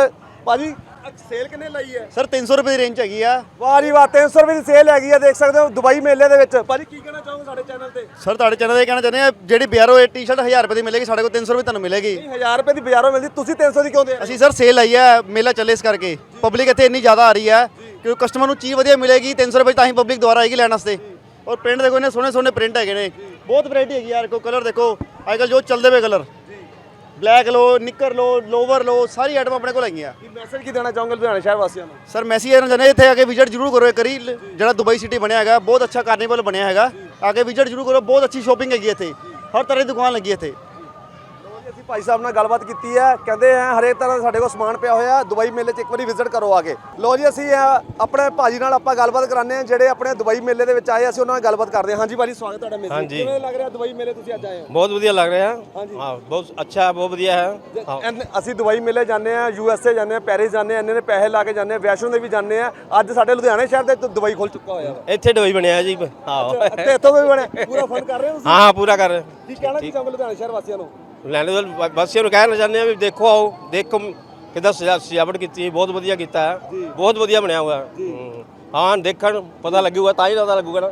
Speaker 6: ਭਾਜੀ ਸੇਲ ਕਿੰਨੇ ਲਾਈ ਹੈ?
Speaker 5: ਸਰ 300 ਰੁਪਏ ਦੀ ਰੇਂਜ ਹੈਗੀ ਆ।
Speaker 6: ਵਾਹ ਜੀ ਵਾਹ 300 ਰੁਪਏ ਦੀ ਸੇਲ ਹੈਗੀ ਆ ਦੇਖ ਸਕਦੇ ਹੋ ਦੁਬਈ ਮੇਲੇ ਦੇ ਵਿੱਚ। ਭਾਜੀ ਕੀ ਕਹਿਣਾ ਚਾਹੋਗੇ ਸਾਡੇ ਚੈਨਲ ਤੇ?
Speaker 5: ਸਰ ਤੁਹਾਡੇ ਚੈਨਲ ਤੇ ਕਹਿਣਾ ਚਾਹੁੰਦੇ ਆ ਜਿਹੜੀ ਬਿਆਰੋ ਇਹ ਟੀ-ਸ਼ਰਟ 1000 ਰੁਪਏ ਦੀ ਮਿਲੇਗੀ ਸਾਡੇ ਕੋਲ 300 ਰੁਪਏ ਤੁਹਾਨੂੰ ਮਿਲੇਗੀ।
Speaker 6: 1000 ਰੁਪਏ ਦੀ ਬਾਜ਼ਾਰੋਂ ਮਿਲਦੀ ਤੁਸੀਂ 300 ਦੀ ਕਿਉਂ ਦੇ?
Speaker 5: ਅਸੀਂ ਸਰ ਸੇਲ ਆਈ ਹੈ ਮੇਲਾ ਚੱਲੇ ਇਸ ਕਰਕੇ। ਪਬਲਿਕ ਇੱਥੇ ਇੰਨੀ ਜ਼ਿਆਦਾ ਆ ਰਹੀ ਹੈ ਕਿਉਂਕਿ ਕਸਟਮਰ ਨੂੰ ਚੀਜ਼ ਵਧੀਆ ਮਿਲੇਗੀ 300 ਰੁਪਏ ਤਾਂ ਹੀ ਪਬਲਿਕ ਦੁਆਰਾ ਆਏਗੀ ਲੈਣ ਵਾਸਤੇ। ਔਰ ਪ੍ਰਿੰਟ ਦੇਖੋ ਇਹਨੇ ਸੋਹਣੇ ਸੋਹਣੇ ਪ੍ਰਿੰਟ ਹੈਗੇ ਨੇ। ਬਹੁਤ ਵੈਰਾਈਟੀ ਹੈਗੀ ਯਾਰ ਕੋ ਕਲਰ ਦੇਖੋ। ਅੱਜ ਕੱਲ੍ਹ ਜੋ ਚੱਲਦੇ ਪਏ ਕਲਰ ਬਲੈਕ ਲੋ ਨਿੱਕਰ ਲੋ ਲੋਵਰ ਲੋ ਸਾਰੀ ਆਈਟਮ ਆਪਣੇ ਕੋਲ ਹੈਗੀਆਂ।
Speaker 6: ਕੀ ਮੈਸੇਜ ਕੀ ਦੇਣਾ ਚਾਹੋਗੇ ਲੁਧਿਆਣੇ ਸ਼ਹਿਰ ਵਾਸੀਆਂ ਨੂੰ?
Speaker 5: ਸਰ ਮੈਸੀ ਇਹਨਾਂ ਜਨੇ ਇੱਥੇ ਆ ਕੇ ਵਿਜ਼ਿਟ ਜ਼ਰੂਰ ਕਰੋ ਇੱਕ ਵਾਰੀ ਜਿਹੜਾ ਦੁਬਈ ਸਿਟੀ ਬਣਿਆ ਹੈਗਾ ਬਹੁਤ ਅੱਛਾ ਕਾਰਨੀਵਲ ਬਣਿਆ ਹੈਗਾ। ਆ ਕੇ ਵਿਜ਼ਿਟ ਜ਼ਰੂਰ ਕਰੋ ਬਹੁਤ ਅੱਛੀ ਸ਼ੋਪਿੰਗ ਹੈਗੀ ਇੱਥੇ। ਹਰ ਤਰ੍ਹਾਂ ਦੀ ਦੁਕਾਨ ਲੱਗੀ ਇੱਥੇ।
Speaker 6: ਭਾਈ ਸਾਹਿਬ ਨਾਲ ਗੱਲਬਾਤ ਕੀਤੀ ਹੈ। ਕਹਿੰਦੇ ਆ ਹਰੇਕ ਤਰ੍ਹਾਂ ਦਾ ਸਾਡੇ ਕੋਲ ਸਮਾਨ ਪਿਆ ਹੋਇਆ ਦੁਬਈ ਮੇਲੇ 'ਚ ਇੱਕ ਵਾਰੀ ਵਿਜ਼ਿਟ ਕਰੋ ਆ ਕੇ। ਲੋ ਜੀ ਅਸੀਂ ਆਪਣੇ ਭਾਜੀ ਨਾਲ ਆਪਾਂ ਗੱਲਬਾਤ ਕਰਾਉਂਦੇ ਆ ਜਿਹੜੇ ਆਪਣੇ ਦੁਬਈ ਮੇਲੇ ਦੇ ਵਿੱਚ ਆਏ ਅਸੀਂ ਉਹਨਾਂ ਨਾਲ ਗੱਲਬਾਤ ਕਰਦੇ ਹਾਂ ਹਾਂਜੀ ਭਾਜੀ ਸਵਾਗਤ ਤੁਹਾਡਾ ਮੇਲੇ। ਕਿਵੇਂ ਲੱਗ ਰਿਹਾ ਦੁਬਈ ਮੇਲੇ ਤੁਸੀਂ ਅੱਜ ਆਏ ਹੋ?
Speaker 11: ਬਹੁਤ ਵਧੀਆ ਲੱਗ ਰਿਹਾ। ਹਾਂ ਬਹੁਤ ਅੱਛਾ ਬਹੁਤ ਵਧੀਆ ਹੈ।
Speaker 6: ਅਸੀਂ ਦੁਬਈ ਮੇਲੇ ਜਾਂਦੇ ਆ ਯੂ ਐਸ ਏ ਜਾਂਦੇ ਆ ਪੈਰਿਸ ਜਾਂਦੇ ਆ ਇੰਨੇ ਨੇ ਪੈਸੇ ਲਾ ਕੇ ਜਾਂਦੇ ਆ ਵੈਸ਼ਨੋ ਦੇਵੀ ਜਾਂਦੇ ਆ। ਅੱਜ ਸਾਡੇ ਲੁਧਿਆਣੇ ਸ਼ਹਿਰ ਦੇ ਦੁਬਈ ਖੁੱਲ ਚੁੱਕਾ ਹੋਇਆ ਵਾ।
Speaker 11: ਇੱਥੇ ਡੋਈ ਬਣਿਆ ਜੀ। ਹਾਂ।
Speaker 6: ਇੱਥੋਂ ਦਾ ਵੀ ਬਣਿਆ। ਪੂਰਾ ਫਨ ਕਰ ਰਹੇ ਹੋ
Speaker 11: ਹਾਂ ਪੂਰਾ ਕਰ
Speaker 6: ਕੀ ਕਹਿਣਾ ਕੀ ਚਾਹੋਗੇ ਲੁਧਿਆਣੇ ਸ਼ਹਿਰ ਵਾਸੀਆਂ ਨੂੰ?
Speaker 11: ਲੈਣੇ ਵਾਸੀਆਂ ਨੂੰ ਕਹਿਣਾ ਚਾਹੁੰਦੇ ਆ ਵੀ ਦੇਖੋ ਆਓ ਦੇਖੋ ਕਿੱਦਾਂ ਸਜਾ- ਸਜਾਵਟ ਕੀਤੀ ਹੈ ਬਹੁਤ ਵਧੀਆ ਕੀਤਾ ਹੈ ਬਹੁਤ ਵਧੀਆ ਬਣਿਆ ਹੋਇਆ। ਹੈ। ਹੂੰ। ਦੇਖਣ ਪਤਾ ਲੱਗੂਗਾ ਤਾਂ ਹੀ ਪਤਾ ਲੱਗੂਗਾ ਨਾ।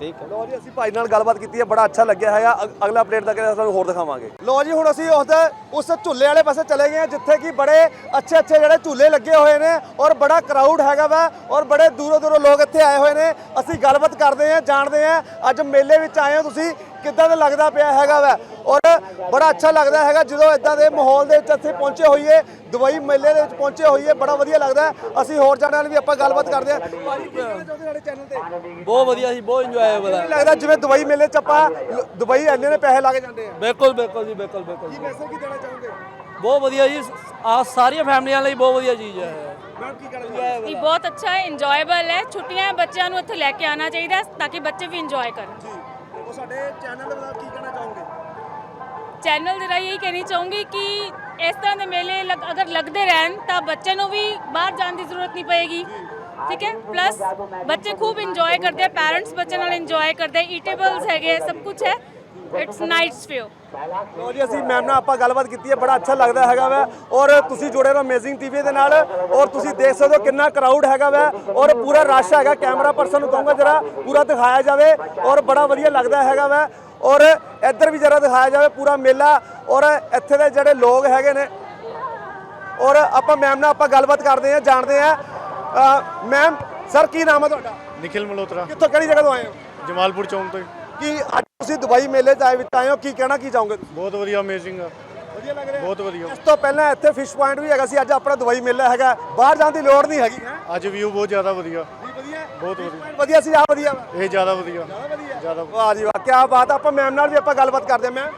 Speaker 11: ਠੀਕ ਹੈ।
Speaker 6: ਲੋ ਜੀ ਅਸੀਂ ਭਾਈ ਨਾਲ ਗੱਲਬਾਤ ਕੀਤੀ ਹੈ ਬੜਾ ਅੱਛਾ ਲੱਗਿਆ ਹੈਗਾ। ਅਗ- ਅਗਲਾ ਅਪਡੇਟ ਤੱਕ ਤੁਹਾਨੂੰ ਹੋਰ ਦਿਖਾਵਾਂਗੇ। ਲੋ ਜੀ ਹੁਣ ਅਸੀਂ ਉਸ ਉਸ ਝੁੱਲੇ ਵਾਲੇ ਪਾਸੇ ਚਲੇ ਗਏ ਹਾਂ ਜਿੱਥੇ ਕਿ ਬੜੇ ਅੱਛੇ ਅੱਛੇ ਜਿਹੜੇ ਝੂਲੇ ਲੱਗੇ ਹੋਏ ਨੇ ਔਰ ਬੜਾ ਕਰਾਊਡ ਹੈਗਾ ਵਾ ਔਰ ਬੜੇ ਦੂਰੋਂ ਦੂਰੋਂ ਲੋਕ ਇੱਥੇ ਆਏ ਹੋਏ ਨੇ। ਅਸੀਂ ਗੱਲਬਾਤ ਕਰਦੇ ਹਾਂ ਜਾਣਦੇ ਹਾਂ। ਅੱਜ ਮੇਲੇ ਵਿੱਚ ਆਏ ਹੋ ਤੁਸੀਂ ਕਿੱਦਾਂ ਦਾ ਲੱਗਦਾ ਪਿਆ ਹੈਗਾ ਵਾ? ਔਰ ਬੜਾ ਅੱਛਾ ਲੱਗਦਾ ਹੈਗਾ ਜਦੋਂ ਇਦਾਂ ਦੇ ਮਾਹੌਲ ਦੇ ਵਿੱਚ ਇੱਥੇ ਪਹੁੰਚੇ ਹੋਈਏ ਦੁਬਈ ਮੇਲੇ ਦੇ ਵਿੱਚ ਪਹੁੰਚੇ ਹੋਈਏ ਬੜਾ ਵਧੀਆ ਲੱਗਦਾ। ਹੈ। ਅਸੀਂ ਹੋਰ ਜਾਣਿਆਂ ਨਾਲ ਵੀ ਆਪਾਂ ਗੱਲਬਾਤ ਕਰਦੇ ਹਾਂ। ਚਾਹੁੰਦੇ
Speaker 12: ਬਹੁਤ ਵਧੀਆ ਸੀ ਬਹੁਤ ਇੰਜੋਏਬਲ
Speaker 6: ਮੈਨੂੰ ਲੱਗਦਾ ਜਿਵੇਂ ਦੁਬਈ ਮੇਲੇ ਚ ਆਪਾਂ ਲ- ਦੁਬਈ ਇੰਨੇ ਨੇ ਪੈਸੇ ਲਾ ਕੇ ਜਾਂਦੇ ਆ।
Speaker 12: ਬਿਲਕੁਲ ਬਿਲਕੁਲ ਜੀ ਬਿਲਕੁਲ ਬਿਲਕੁਲ
Speaker 6: ਕੀ ਮੈਸੇਜ ਕੀ ਦੇਣਾ ਚਾਹੋਗੇ?
Speaker 12: ਬਹੁਤ ਵਧੀਆ ਜੀ ਆ ਸਾਰੀਆਂ ਫੈਮਲੀਆਂ ਲਈ ਬਹੁਤ ਵਧੀਆ ਚੀਜ਼ ਹੈ।
Speaker 6: ਮੈਮ ਕੀ ਕਹਿਣਾ ਚਾਹੋਗੇ?
Speaker 3: ਇਹ ਬਹੁਤ ਅੱਛਾ ਹੈ ਇੰਜੋਏਬਲ ਹੈ। ਛੁੱਟੀਆਂ ਹੈ ਬੱਚਿਆਂ ਨੂੰ ਇੱਥੇ ਲੈ ਕੇ ਆਉਣਾ ਚਾਹੀਦਾ ਹੈ ਤਾਂ ਕਿ ਬੱਚੇ ਵੀ ਇੰਜੋਏ ਕਰਨ।
Speaker 6: ਜੀ ਉਹ ਸਾਡੇ ਚੈਨਲ ਦੇ ਨਾਲ ਕੀ ਕਹਿਣਾ ਚਾਹੋਗੇ?
Speaker 3: ਚੈਨਲ ਦੇ ਰਾਹੀਂ ਇਹ ਕਹਿਣੀ ਚਾਹੂੰਗੀ ਕਿ ਇਸ ਤਰ੍ਹਾਂ ਦੇ ਮੇਲੇ ਲਗ- ਅਗਰ ਲੱਗਦੇ ਰਹਿਣ ਤਾਂ ਬੱਚੇ ਨੂੰ ਵੀ ਬਾਹਰ ਜਾਣ ਦੀ ਜ਼ਰੂਰਤ ਨਹੀਂ ਪਏਗੀ। ਠੀਕ ਹੈ? ਪਲੱਸ ਬੱਚੇ ਖੂਬ ਇੰਜੋਏ ਕਰਦੇ ਆ ਪੈਰੈਂਟਸ ਬੱਚੇ ਨਾਲ ਇੰਜੋਏ ਕਰਦੇ ਈਟੇਬਲਸ ਹੈਗੇ, ਸਭ ਕੁਝ ਹੈ। ਇਟਸ ਨਾਈਟਸ ਫਿਓ
Speaker 6: ਲੋ ਜੀ, ਅਸੀਂ ਮੈਮ ਨਾਲ ਆਪਾਂ ਗੱਲਬਾਤ ਕੀਤੀ ਹੈ, ਬੜਾ ਅੱਛਾ ਲੱਗਦਾ ਹੈਗਾ ਵਾ। ਔਰ ਤੁਸੀਂ ਜੁੜੇ ਰਹੋ ਅਮੇਜ਼ਿੰਗ ਟੀਵੀ ਦੇ ਨਾਲ, ਔਰ ਤੁਸੀਂ ਦੇਖ ਸਕਦੇ ਹੋ ਕਿੰਨਾ ਕਰਾਊਡ ਹੈਗਾ ਵਾ, ਔਰ ਪੂਰਾ ਰਸ਼ ਹੈਗਾ। ਕੈਮਰਾ ਪਰਸਨ ਨੂੰ ਕਹੂੰਗਾ ਜਰਾ, ਪੂਰਾ ਦਿਖਾਇਆ ਜਾਵੇ, ਔਰ ਬੜਾ ਵਧੀਆ ਲੱਗਦਾ ਹੈਗਾ ਵਾ। ਔਰ ਇੱਧਰ ਵੀ ਜਰਾ ਦਿਖਾਇਆ ਜਾਵੇ, ਪੂਰਾ ਮੇਲਾ, ਔਰ ਇੱਥੇ ਦੇ ਜਿਹੜੇ ਲੋਕ ਹੈਗੇ ਨੇ, ਔਰ ਆਪਾਂ ਮੈਮ ਨਾਲ ਆਪਾਂ ਗੱਲਬਾਤ ਕਰਦੇ ਹਾਂ, ਜਾਣਦੇ ਹਾਂ। ਮੈਮ ਸਰ ਕੀ ਨਾਮ ਹੈ ਤੁਹਾਡਾ?
Speaker 13: ਨਿਖਿਲ ਮਲਹੋਤਰਾ
Speaker 6: ਕਿੱਥੋਂ ਕਿਹੜੀ ਜਗ੍ਹਾ ਤੋਂ ਆਏ ਹੋ?
Speaker 13: ਜਮਾਲਪੁਰ ਚੌਂਕ ਤੋਂ ਹੀ।
Speaker 6: ਕੀ ਅੱਜ ਤੁਸੀਂ ਦੁਬਈ ਮੇਲੇ 'ਚ ਆਏ ਵਿੱਚ ਆਏ ਹੋ? ਕੀ ਕਹਿਣਾ ਕੀ ਚਾਹੋਗੇ?
Speaker 13: ਬਹੁਤ ਵਧੀਆ ਅਮੇਜ਼ਿੰਗ ਆ।
Speaker 6: ਵਧੀਆ ਲੱਗ ਰਿਹਾ।
Speaker 13: ਬਹੁਤ ਵਧੀਆ
Speaker 6: ਇਸ ਤੋਂ ਪਹਿਲਾਂ ਇੱਥੇ ਫਿਸ਼ ਪੁਆਇੰਟ ਵੀ ਹੈਗਾ ਸੀ ਅੱਜ ਆਪਣਾ ਦੁਬਈ ਮੇਲਾ ਹੈਗਾ। ਬਾਹਰ ਜਾਣ ਦੀ ਲੋੜ ਨਹੀਂ ਹੈਗੀ ਹੈ?
Speaker 13: ਅੱਜ ਵਿਊ ਬਹੁਤ ਜ਼ਿਆਦਾ ਵਧੀਆ।
Speaker 6: ਵਧੀਆ?
Speaker 13: ਬਹੁਤ ਵਧੀਆ।
Speaker 6: ਵਧੀਆ ਸੀ ਆ ਵਧੀਆ ਵਾ?
Speaker 13: ਇਹ ਜ਼ਿਆਦਾ ਵਧੀਆ। ਜ਼ਿਆਦਾ
Speaker 6: ਵਾਹ ਜੀ ਵਾਹ ਕੀ ਬਾਤ ਆ। ਆਪਾਂ ਮੈਮ ਨਾਲ ਵੀ ਆਪਾਂ ਗੱਲਬਾਤ ਕਰਦੇ ਹਾਂ। ਮੈਮ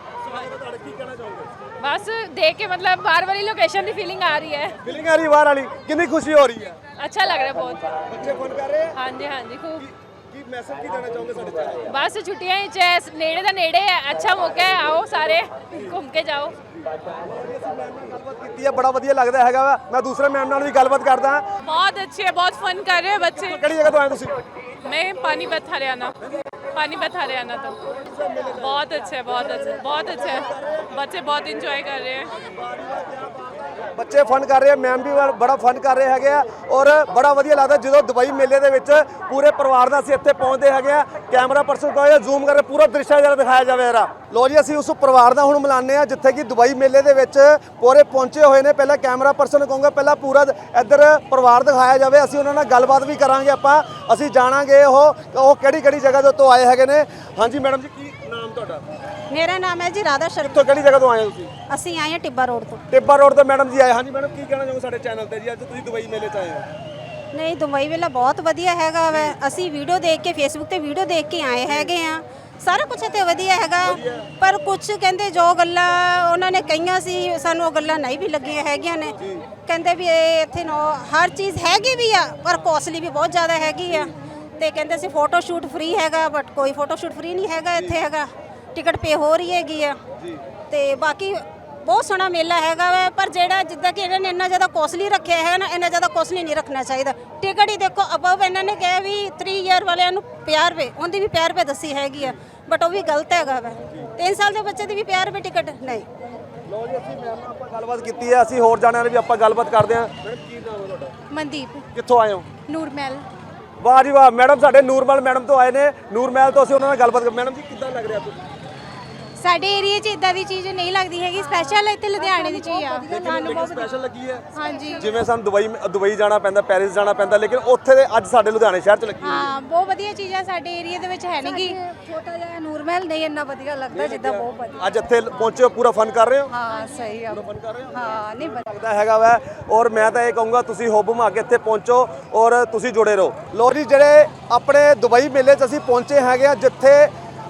Speaker 3: ਬਸ ਦੇਖ ਕੇ ਮਤਲਬ ਬਾਹਰ ਵਾਲੀ ਲੋਕੇਸ਼ਨ ਦੀ ਫੀਲਿੰਗ ਆ ਰਹੀ ਹੈ।
Speaker 6: ਫੀਲਿੰਗ ਆ ਰਹੀ ਬਾਹਰ ਵਾਲੀ। ਕਿੰਨੀ ਖੁਸ਼ੀ ਹੋ ਰਹੀ ਹੈ?
Speaker 3: ਅੱਛਾ ਲੱਗ ਰਿਹਾ ਬਹੁਤ
Speaker 6: ਬੱਚੇ ਫੋਨ ਕਰ ਰਹੇ ਆ
Speaker 3: ਹਾਂਜੀ ਹਾਂਜੀ ਖੂਬ
Speaker 6: ਕੀ ਮੈਸੇਜ ਕੀ ਦੇਣਾ ਚਾਹੋਗੇ ਸਾਡੇ ਚੈਨਲ
Speaker 3: ਬਸ ਛੁੱਟੀਆਂ ਵਿੱਚ ਹੈ, ਨੇੜੇ ਦਾ ਨੇੜੇ ਹੈ ਅੱਛਾ ਮੌਕਾ ਹੈ ਆਓ ਸਾਰੇ ਘੁੰਮ ਕੇ ਜਾਓ
Speaker 6: ਗੱਲਬਾਤ ਕੀਤੀ ਹੈ ਬੜਾ ਵਧੀਆ ਲੱਗਦਾ ਹੈਗਾ ਵਾ ਮੈਂ ਦੂਸਰੇ ਮੈਮ ਨਾਲ ਵੀ ਗੱਲਬਾਤ ਕਰਦਾ ਹਾਂ
Speaker 3: बहुत अच्छे है बहुत फन कर रहे हैं बच्चे
Speaker 6: ਕਿਹੜੀ ਜਗ੍ਹਾ ਤੋਂ ਆਏ ਤੁਸੀਂ
Speaker 3: मैं पानीपत हरियाणा पानीपत हरियाणा तो बहुत अच्छे है बहुत अच्छे बहुत अच्छे है बच्चे बहुत इंजॉय कर रहे हैं
Speaker 6: ਬੱਚੇ ਫਨ ਕਰ ਰਹੇ ਆ ਮੈਮ ਵੀ ਬੜਾ- ਬੜਾ ਫਨ ਕਰ ਰਹੇ ਹੈਗੇ ਆ ਔਰ ਬੜਾ ਵਧੀਆ ਲੱਗਦਾ ਜਦੋਂ ਦੁਬਈ ਮੇਲੇ ਦੇ ਵਿੱਚ ਪੂਰੇ ਪਰਿਵਾਰ ਦਾ ਅਸੀਂ ਇੱਥੇ ਪਹੁੰਚਦੇ ਹੈਗੇ ਆ। ਕੈਮਰਾ ਪਰਸਨ ਕੋਲ ਜ਼ੂਮ ਕਰਕੇ ਪੂਰਾ ਦ੍ਰਿਸ਼ ਜਿਹੜਾ ਦਿਖਾਇਆ ਜਾਵੇ ਜਰਾ ਲੋ ਜੀ, ਅਸੀਂ ਉਸ ਪਰਿਵਾਰ ਦਾ ਹੁਣ ਮਿਲਾਨੇ ਆ, ਜਿੱਥੇ ਕਿ ਦੁਬਈ ਮੇਲੇ ਦੇ ਵਿੱਚ ਪੂਰੇ ਪਹੁੰਚੇ ਹੋਏ ਨੇ। ਪਹਿਲਾਂ ਕੈਮਰਾ ਪਰਸਨ ਨੂੰ ਕਹੂੰਗਾ, ਪਹਿਲਾਂ ਪੂਰਾ ਇੱਧਰ ਪਰਿਵਾਰ ਦਿਖਾਇਆ ਜਾਵੇ। ਅਸੀਂ ਉਹਨਾਂ ਨਾਲ ਗੱਲਬਾਤ ਵੀ ਕਰਾਂਗੇ ਆਪਾਂ। ਅਸੀਂ ਜਾਣਾਂਗੇ ਉਹ ਉਹ ਕਿਹੜੀ ਕਿਹੜੀ ਜਗ੍ਹਾ ਦੇ ਉੱਤੋਂ ਆਏ ਹੈਗੇ ਨੇ। ਹਾਂਜੀ, ਮੈਡਮ ਜੀ, ਕੀ ਨਾਮ ਤੁਹਾਡਾ?
Speaker 14: ਮੇਰਾ ਨਾਮ ਹੈ ਜੀ ਰਾਧਾ ਸ਼ਰਮਾ।
Speaker 6: ਕਿੱਥੋਂ ਕਿਹੜੀ ਜਗ੍ਹਾ ਤੋਂ ਆਏ ਹੋ ਤੁਸੀਂ?
Speaker 14: ਅਸੀਂ ਆਏ ਹਾਂ ਟਿੱਬਾ ਰੋਡ ਤੋਂ।
Speaker 6: ਟਿੱਬਾ ਰੋਡ ਤੋਂ ਮੈਡਮ ਜੀ ਆਏ। ਹਾਂਜੀ ਮੈਡਮ ਕੀ ਕਹਿਣਾ ਚਾਹੋਗੇ ਸਾਡੇ ਚੈਨਲ ਤੇ ਜੀ? ਅੱਜ ਤੁਸੀਂ ਦੁਬਈ ਮੇਲੇ 'ਚ ਆਏ ਹੋ।
Speaker 14: ਨਹੀਂ ਦੁਬਈ ਵੇਲਾ ਬਹੁਤ ਵਧੀਆ ਹੈਗਾ ਵੈ। ਅਸੀਂ ਵੀਡੀਓ ਦੇਖ ਕੇ ਫੇਸਬੁੱਕ ਤੇ ਵੀਡੀਓ ਦੇਖ ਕੇ ਆਏ ਹੈਗੇ ਆ ਸਾਰਾ ਕੁਝ ਇੱਥੇ ਵਧੀਆ ਹੈਗਾ। ਪਰ ਕੁਝ ਕਹਿੰਦੇ ਜੋ ਗੱਲਾਂ ਉਹਨਾਂ ਨੇ ਕਹੀਆਂ ਸੀ ਸਾਨੂੰ ਉਹ ਗੱਲਾਂ ਨਹੀਂ ਵੀ ਲੱਗੀਆਂ ਹੈਗੀਆਂ ਨੇ। ਕਹਿੰਦੇ ਵੀ ਇਹ ਇੱਥੇ ਨੋ ਹਰ ਚੀਜ਼ ਹੈਗੀ ਵੀ ਆ ਪਰ ਕੋਸਟਲੀ ਵੀ ਬਹੁਤ ਜ਼ਿਆਦਾ ਹੈਗੀ ਆ। ਤੇ ਕਹਿੰਦੇ ਸੀ ਫੋਟੋ ਸ਼ੂਟ ਫ੍ਰੀ ਹੈਗਾ ਬਟ ਕੋਈ ਫੋਟੋ ਸ਼ੂਟ ਫ੍ਰੀ ਨਹੀਂ ਹੈਗਾ ਇੱਥੇ ਹੈਗਾ। ਟਿਕਟ ਪੇ ਹੋ ਰਹੀ ਹੈਗੀ ਆ। ਤੇ ਬਾਕੀ ਬਹੁਤ ਸੋਹਣਾ ਮੇਲਾ ਹੈਗਾ ਵਾ ਪਰ ਜਿਹੜਾ ਜਿੱਦਾਂ ਕਿ ਇਹਨਾਂ ਨੇ ਇੰਨਾ ਜ਼ਿਆਦਾ ਕੋਸਟਲੀ ਰੱਖਿਆ ਹੈ ਨਾ ਇੰਨਾ ਜ਼ਿਆਦਾ ਕੋਸਟਲੀ ਨਹੀਂ ਰੱਖਣਾ ਚਾਹੀਦਾ। ਟਿਕਟ ਹੀ ਦੇਖੋ ਅਬਵ ਇਹਨਾਂ ਨੇ ਕਿਹਾ ਵੀ 3 ਈਅਰ ਵਾਲਿਆਂ ਨੂੰ 50 ਰੁਪਏ ਉਹਦੀ ਵੀ 50 ਰੁਪਏ ਦੱਸੀ ਹੈਗੀ ਆ ਬਟ ਉਹ ਵੀ ਗਲਤ ਹੈਗਾ ਵਾ। 3 ਸਾਲ ਦੇ ਬੱਚੇ ਦੀ ਵੀ 50 ਰੁਪਏ ਟਿਕਟ ਨਹੀਂ।
Speaker 6: ਲੋ ਜੀ ਅਸੀਂ ਮੈਮ ਨਾਲ ਆਪਾਂ ਗੱਲਬਾਤ ਕੀਤੀ ਹੈ ਅਸੀਂ ਹੋਰ ਜਾਣਿਆਂ ਨਾਲ ਵੀ ਆਪਾਂ ਗੱਲਬਾਤ ਕਰਦੇ ਹਾਂ ਮੈਡਮ ਕੀ ਨਾਮ ਤੁਹਾਡਾ?
Speaker 3: ਮਨਦੀਪ।
Speaker 6: ਕਿੱਥੋਂ ਆਏ ਹੋ? ਵਾਹ ਜੀ ਵਾਹ, ਮੈਡਮ ਸਾਡੇ ਨੂਰਮਲ ਮੈਡਮ ਤੋਂ ਆਏ ਨੇ। ਨੂਰਮਲ ਤੋਂ ਅਸੀਂ ਉਹਨਾਂ ਨਾਲ ਗੱਲਬਾਤ ਕਰ ਮੈਡਮ ਜੀ, ਕਿੱਦਾਂ ਲੱਗ ਰਿਹਾ ਤੁਹਾਨੂੰ?
Speaker 3: ਸਾਡੇ ਏਰੀਆ 'ਚ ਇਦਾਂ ਦੀ ਚੀਜ਼ ਨਹੀਂ ਲੱਗਦੀ ਹੈਗੀ ਸਪੈਸ਼ਲ ਇੱਥੇ ਲੁਧਿਆਣੇ ਦੀ ਚੀਜ਼ ਆ। ਸਾਨੂੰ ਬਹੁਤ
Speaker 6: ਸਪੈਸ਼ਲ ਲੱਗੀ ਹੈ।
Speaker 3: ਹਾਂਜੀ।
Speaker 6: ਜਿਵੇਂ ਸਾਨੂੰ ਦੁਬਈ ਦੁਬਈ ਜਾਣਾ ਪੈਂਦਾ ਪੈਰਿਸ ਜਾਣਾ ਪੈਂਦਾ ਲੇਕਿਨ ਉੱਥੇ ਦੇ ਅੱਜ ਸਾਡੇ ਲੁਧਿਆਣੇ ਸ਼ਹਿਰ 'ਚ ਲੱਗੀ ਹੈ।
Speaker 3: ਹਾਂ ਬਹੁਤ ਵਧੀਆ ਚੀਜ਼ਾਂ ਸਾਡੇ ਏਰੀਆ ਦੇ ਵਿੱਚ ਹੈ ਨਹੀਂਗੀ
Speaker 15: ਛੋਟਾ ਜਿਹਾ ਨੂਰਮਹਿਲ ਨਹੀਂ ਇੰਨਾ ਵਧੀਆ ਲੱਗਦਾ ਜਿੱਦਾਂ ਬਹੁਤ ਵਧੀਆ।
Speaker 6: ਅੱਜ ਇੱਥੇ ਪਹੁੰਚੇ ਹੋ ਪੂਰਾ ਫਨ ਕਰ ਰਹੇ ਹੋ?
Speaker 15: ਹਾਂ ਸਹੀ ਆ।
Speaker 6: ਫਨ ਕਰ ਰਹੇ ਹੋ?
Speaker 15: ਹਾਂ ਨਹੀਂ
Speaker 6: ਲੱਗਦਾ ਹੈਗਾ ਵੈ। ਔਰ ਮੈਂ ਤਾਂ ਇਹ ਕਹੂੰਗਾ ਤੁਸੀਂ ਹੁਬ ਮਾ ਕੇ ਇੱਥੇ ਪਹੁੰਚੋ ਔਰ ਤੁਸੀਂ ਜੁੜੇ ਰਹੋ। ਲੋ ਜੀ ਜਿਹੜੇ ਆਪਣੇ ਦੁਬਈ ਮੇਲੇ 'ਚ ਅਸੀਂ ਪਹੁੰਚੇ ਹੈਗੇ ਆ ਜਿੱਥੇ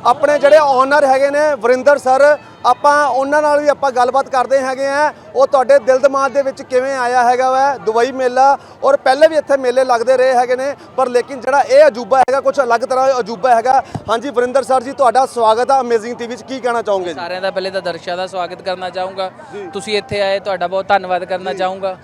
Speaker 6: ਆਪਣੇ ਜਿਹੜੇ ਓਨਰ ਹੈਗੇ ਨੇ ਵਰਿੰਦਰ ਸਰ ਆਪਾਂ ਉਹਨਾਂ ਨਾਲ ਵੀ ਆਪਾਂ ਗੱਲਬਾਤ ਕਰਦੇ ਹੈਗੇ ਆ। ਉਹ ਤੁਹਾਡੇ ਦਿਲ ਦਿਮਾਗ ਦੇ ਵਿੱਚ ਕਿਵੇਂ ਆਇਆ ਹੈਗਾ ਵੈ? ਦੁਬਈ ਮੇਲਾ ਔਰ ਪਹਿਲੇ ਵੀ ਇੱਥੇ ਮੇਲੇ ਲੱਗਦੇ ਰਹੇ ਹੈਗੇ ਨੇ ਪਰ ਲੇਕਿਨ ਜਿਹੜਾ ਇਹ ਅਜੂਬਾ ਹੈਗਾ ਕੁਝ ਅਲੱਗ ਤਰ੍ਹਾਂ ਦਾ ਅਜੂਬਾ ਹੈਗਾ। ਹਾਂਜੀ ਵਰਿੰਦਰ ਸਰ ਜੀ ਤੁਹਾਡਾ ਸਵਾਗਤ ਆ ਅਮੇਜ਼ਿੰਗ ਟੀਵੀ 'ਚ। ਕੀ ਕਹਿਣਾ ਚਾਹੋਗੇ ਜੀ?
Speaker 2: ਸਾਰਿਆਂ ਦਾ ਪਹਿਲੇ ਤਾਂ ਦਰਸ਼ਕਾਂ ਦਾ ਸਵਾਗਤ ਕਰਨਾ ਚਾਹੂੰਗਾ। ਤੁਸੀਂ ਇੱਥੇ ਆਏ ਤੁਹਾਡਾ ਬਹੁਤ ਧੰਨਵਾਦ ਕਰਨਾ ਚਾਹੂੰਗਾ।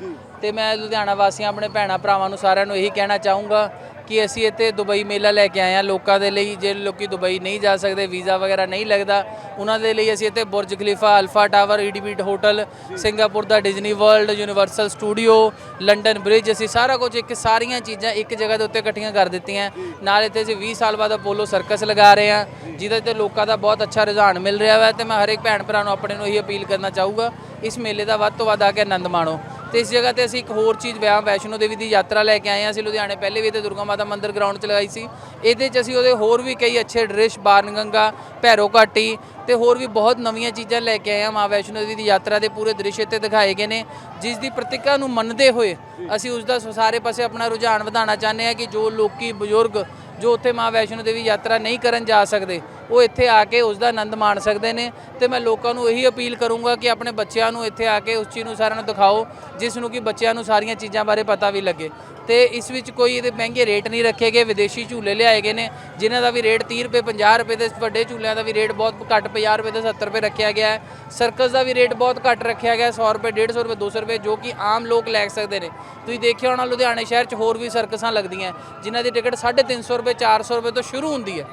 Speaker 2: ਤੇ ਮੈਂ ਲੁਧਿਆਣਾ ਵਾਸੀਆਂ ਆਪਣੇ ਭੈਣਾ ਭਰਾਵਾਂ ਨੂੰ ਸਾਰਿਆਂ ਨੂੰ ਇਹੀ ਕਹਿਣਾ ਚਾਹੂੰਗਾ ਕਿ ਅਸੀਂ ਇੱਥੇ ਦੁਬਈ ਮੇਲਾ ਲੈ ਕੇ ਆਏ ਹਾਂ। ਲੋਕਾਂ ਦੇ ਲਈ ਜਿਹੜੇ ਲੋਕੀ ਦੁਬਈ ਨਹੀਂ ਜਾ ਸਕਦੇ, ਵੀਜ਼ਾ ਵਗੈਰਾ ਨਹੀਂ ਲੱਗਦਾ, ਉਹਨਾਂ ਦੇ ਲਈ ਅਸੀਂ ਇੱਥੇ ਬੁਰਜ ਖਲੀਫਾ, ਅਲਫਾ ਟਾਵਰ, ਈਡੀਬੀਟ ਹੋਟਲ, ਸਿੰਗਾਪੁਰ ਦਾ Disney world, Universal studio, London bridge, ਅਸੀਂ ਸਾਰਾ ਕੁਝ ਇੱਕ ਸਾਰੀਆਂ ਚੀਜ਼ਾਂ ਇੱਕ ਜਗ੍ਹਾ ਦੇ ਉੱਤੇ ਇਕੱਠੀਆਂ ਕਰ ਦਿੱਤੀਆਂ। ਨਾਲ ਇੱਥੇ ਅਸੀਂ 20 ਸਾਲ ਬਾਅਦ ਅਪੋਲੋ ਸਰਕਸ ਲਗਾ ਰਹੇ ਹਾਂ, ਜਿਹਦੇ ਤੇ ਲੋਕਾਂ ਦਾ ਬਹੁਤ ਅੱਛਾ ਰੁਝਾਨ ਮਿਲ ਰਿਹਾ ਹੈ ਤੇ ਮੈਂ ਹਰ ਇੱਕ ਭੈਣ ਭਰਾ ਨੂੰ ਆਪਣੇ ਨੂੰ ਇਹੀ ਅਪੀਲ ਕਰਨਾ ਚਾਹੂੰਗਾ, ਇਸ ਮੇਲੇ ਦਾ ਵੱਧ ਤੋਂ ਵੱਧ ਆ ਕੇ ਆਨੰਦ ਮਾਣੋ। ਤੇ ਇਸ ਜਗ੍ਹਾ ਤੇ ਅਸੀਂ ਇੱਕ ਹੋਰ ਚੀਜ਼ ਵਿਆਹ ਵੈਸ਼ਨੋ ਦੇਵੀ ਦੀ ਯਾਤਰਾ ਲੈ ਕੇ ਆਏ ਹਾਂ। ਅਸੀਂ ਲੁਧਿਆਣੇ ਪਹਿਲੇ ਵੀ ਤੇ ਦੁਰਗਾ ਮਾਤਾ ਮੰਦਿਰ ਗਰਾਊਂਡ 'ਚ ਲਗਾਈ ਸੀ। ਇਹਦੇ 'ਚ ਅਸੀਂ ਉਹਦੇ ਹੋਰ ਵੀ ਕਈ ਅੱਛੇ ਦ੍ਰਿਸ਼ ਬਾਰਨ ਗੰਗਾ ਭੈਰੋ ਘਾਟੀ ਤੇ ਹੋਰ ਵੀ ਬਹੁਤ ਨਵੀਆਂ ਚੀਜ਼ਾਂ ਲੈ ਕੇ ਆਏ ਹਾਂ। ਮਾਂ ਵੈਸ਼ਨੋ ਦੇਵੀ ਦੀ ਯਾਤਰਾ ਦੇ ਪੂਰੇ ਦ੍ਰਿਸ਼ ਇੱਥੇ ਦਿਖਾਏ ਗਏ ਨੇ, ਜਿਸ ਦੀ ਪ੍ਰਤਿਕਾ ਨੂੰ ਮੰਨਦੇ ਹੋਏ ਅਸੀਂ ਉਸ ਦਾ ਸਾਰੇ ਪਾਸੇ ਆਪਣਾ ਰੁਝਾਨ ਵਧਾਉਣਾ ਚਾਹੁੰਦੇ ਹਾਂ ਕਿ ਜੋ ਲੋਕੀ, ਬਜ਼ੁਰਗ ਜੋ ਉੱਥੇ ਮਾਂ ਵੈਸ਼ਨੋ ਦੇਵੀ ਯਾਤਰਾ ਨਹੀਂ ਕਰਨ ਜਾ ਸਕਦੇ ਉਹ ਇੱਥੇ ਆ ਕੇ ਉਸ ਦਾ ਆਨੰਦ ਮਾਣ ਸਕਦੇ ਨੇ ਤੇ ਮੈਂ ਲੋਕਾਂ ਨੂੰ ਇਹੀ ਅਪੀਲ ਕਰੂੰਗਾ ਕਿ ਆਪਣੇ ਬੱਚਿਆਂ ਨੂੰ ਇੱਥੇ ਆ ਕੇ ਉਸ ਚੀਜ਼ ਨੂੰ ਸਾਰਿਆਂ ਨੂੰ ਦਿਖਾਓ ਜਿਸ ਨੂੰ ਕਿ ਬੱਚਿਆਂ ਨੂੰ ਸਾਰੀਆਂ ਚੀਜ਼ਾਂ ਬਾਰੇ ਪਤਾ ਵੀ ਲੱਗੇ। ਤੇ ਇਸ ਵਿੱਚ ਕੋਈ ਇਹਦੇ ਮਹਿੰਗੇ ਰੇਟ ਨਹੀਂ ਰੱਖੇ ਗਏ ਵਿਦੇਸ਼ੀ ਝੂਲੇ ਲਿਆਏ ਗਏ ਨੇ ਜਿਨ੍ਹਾਂ ਦਾ ਵੀ ਰੇਟ 30 ਰੁਪਏ 50 ਰੁਪਏ ਦੇ ਵੱਡੇ ਝੂਲਿਆਂ ਦਾ ਵੀ ਰੇਟ ਬਹੁਤ ਘੱਟ 50 ਰੁਪਏ ਤੋਂ 70 ਰੁਪਏ ਰੱਖਿਆ ਗਿਆ ਹੈ। ਸਰਕਸ ਦਾ ਵੀ ਰੇਟ ਬਹੁਤ ਘੱਟ ਰੱਖਿਆ ਗਿਆ ਹੈ, 100 ਰੁਪਏ 150 ਰੁਪਏ 200 ਰੁਪਏ ਜੋ ਕਿ ਆਮ ਲੋਕ ਲੈ ਸਕਦੇ ਨੇ। ਤੁਸੀਂ ਦੇਖਿਆ ਹੋਣਾ ਲੁਧਿਆਣੇ ਸ਼ਹਿਰ 'ਚ ਹੋਰ ਵੀ ਸਰਕਸਾਂ ਲੱਗਦੀਆਂ ਜਿਨ੍ਹਾਂ ਦੀ ਟਿਕਟ 350 ਰੁਪਏ 400 ਰੁਪਏ ਤੋਂ ਸ਼ੁਰੂ ਹੁੰਦੀ ਹੈ।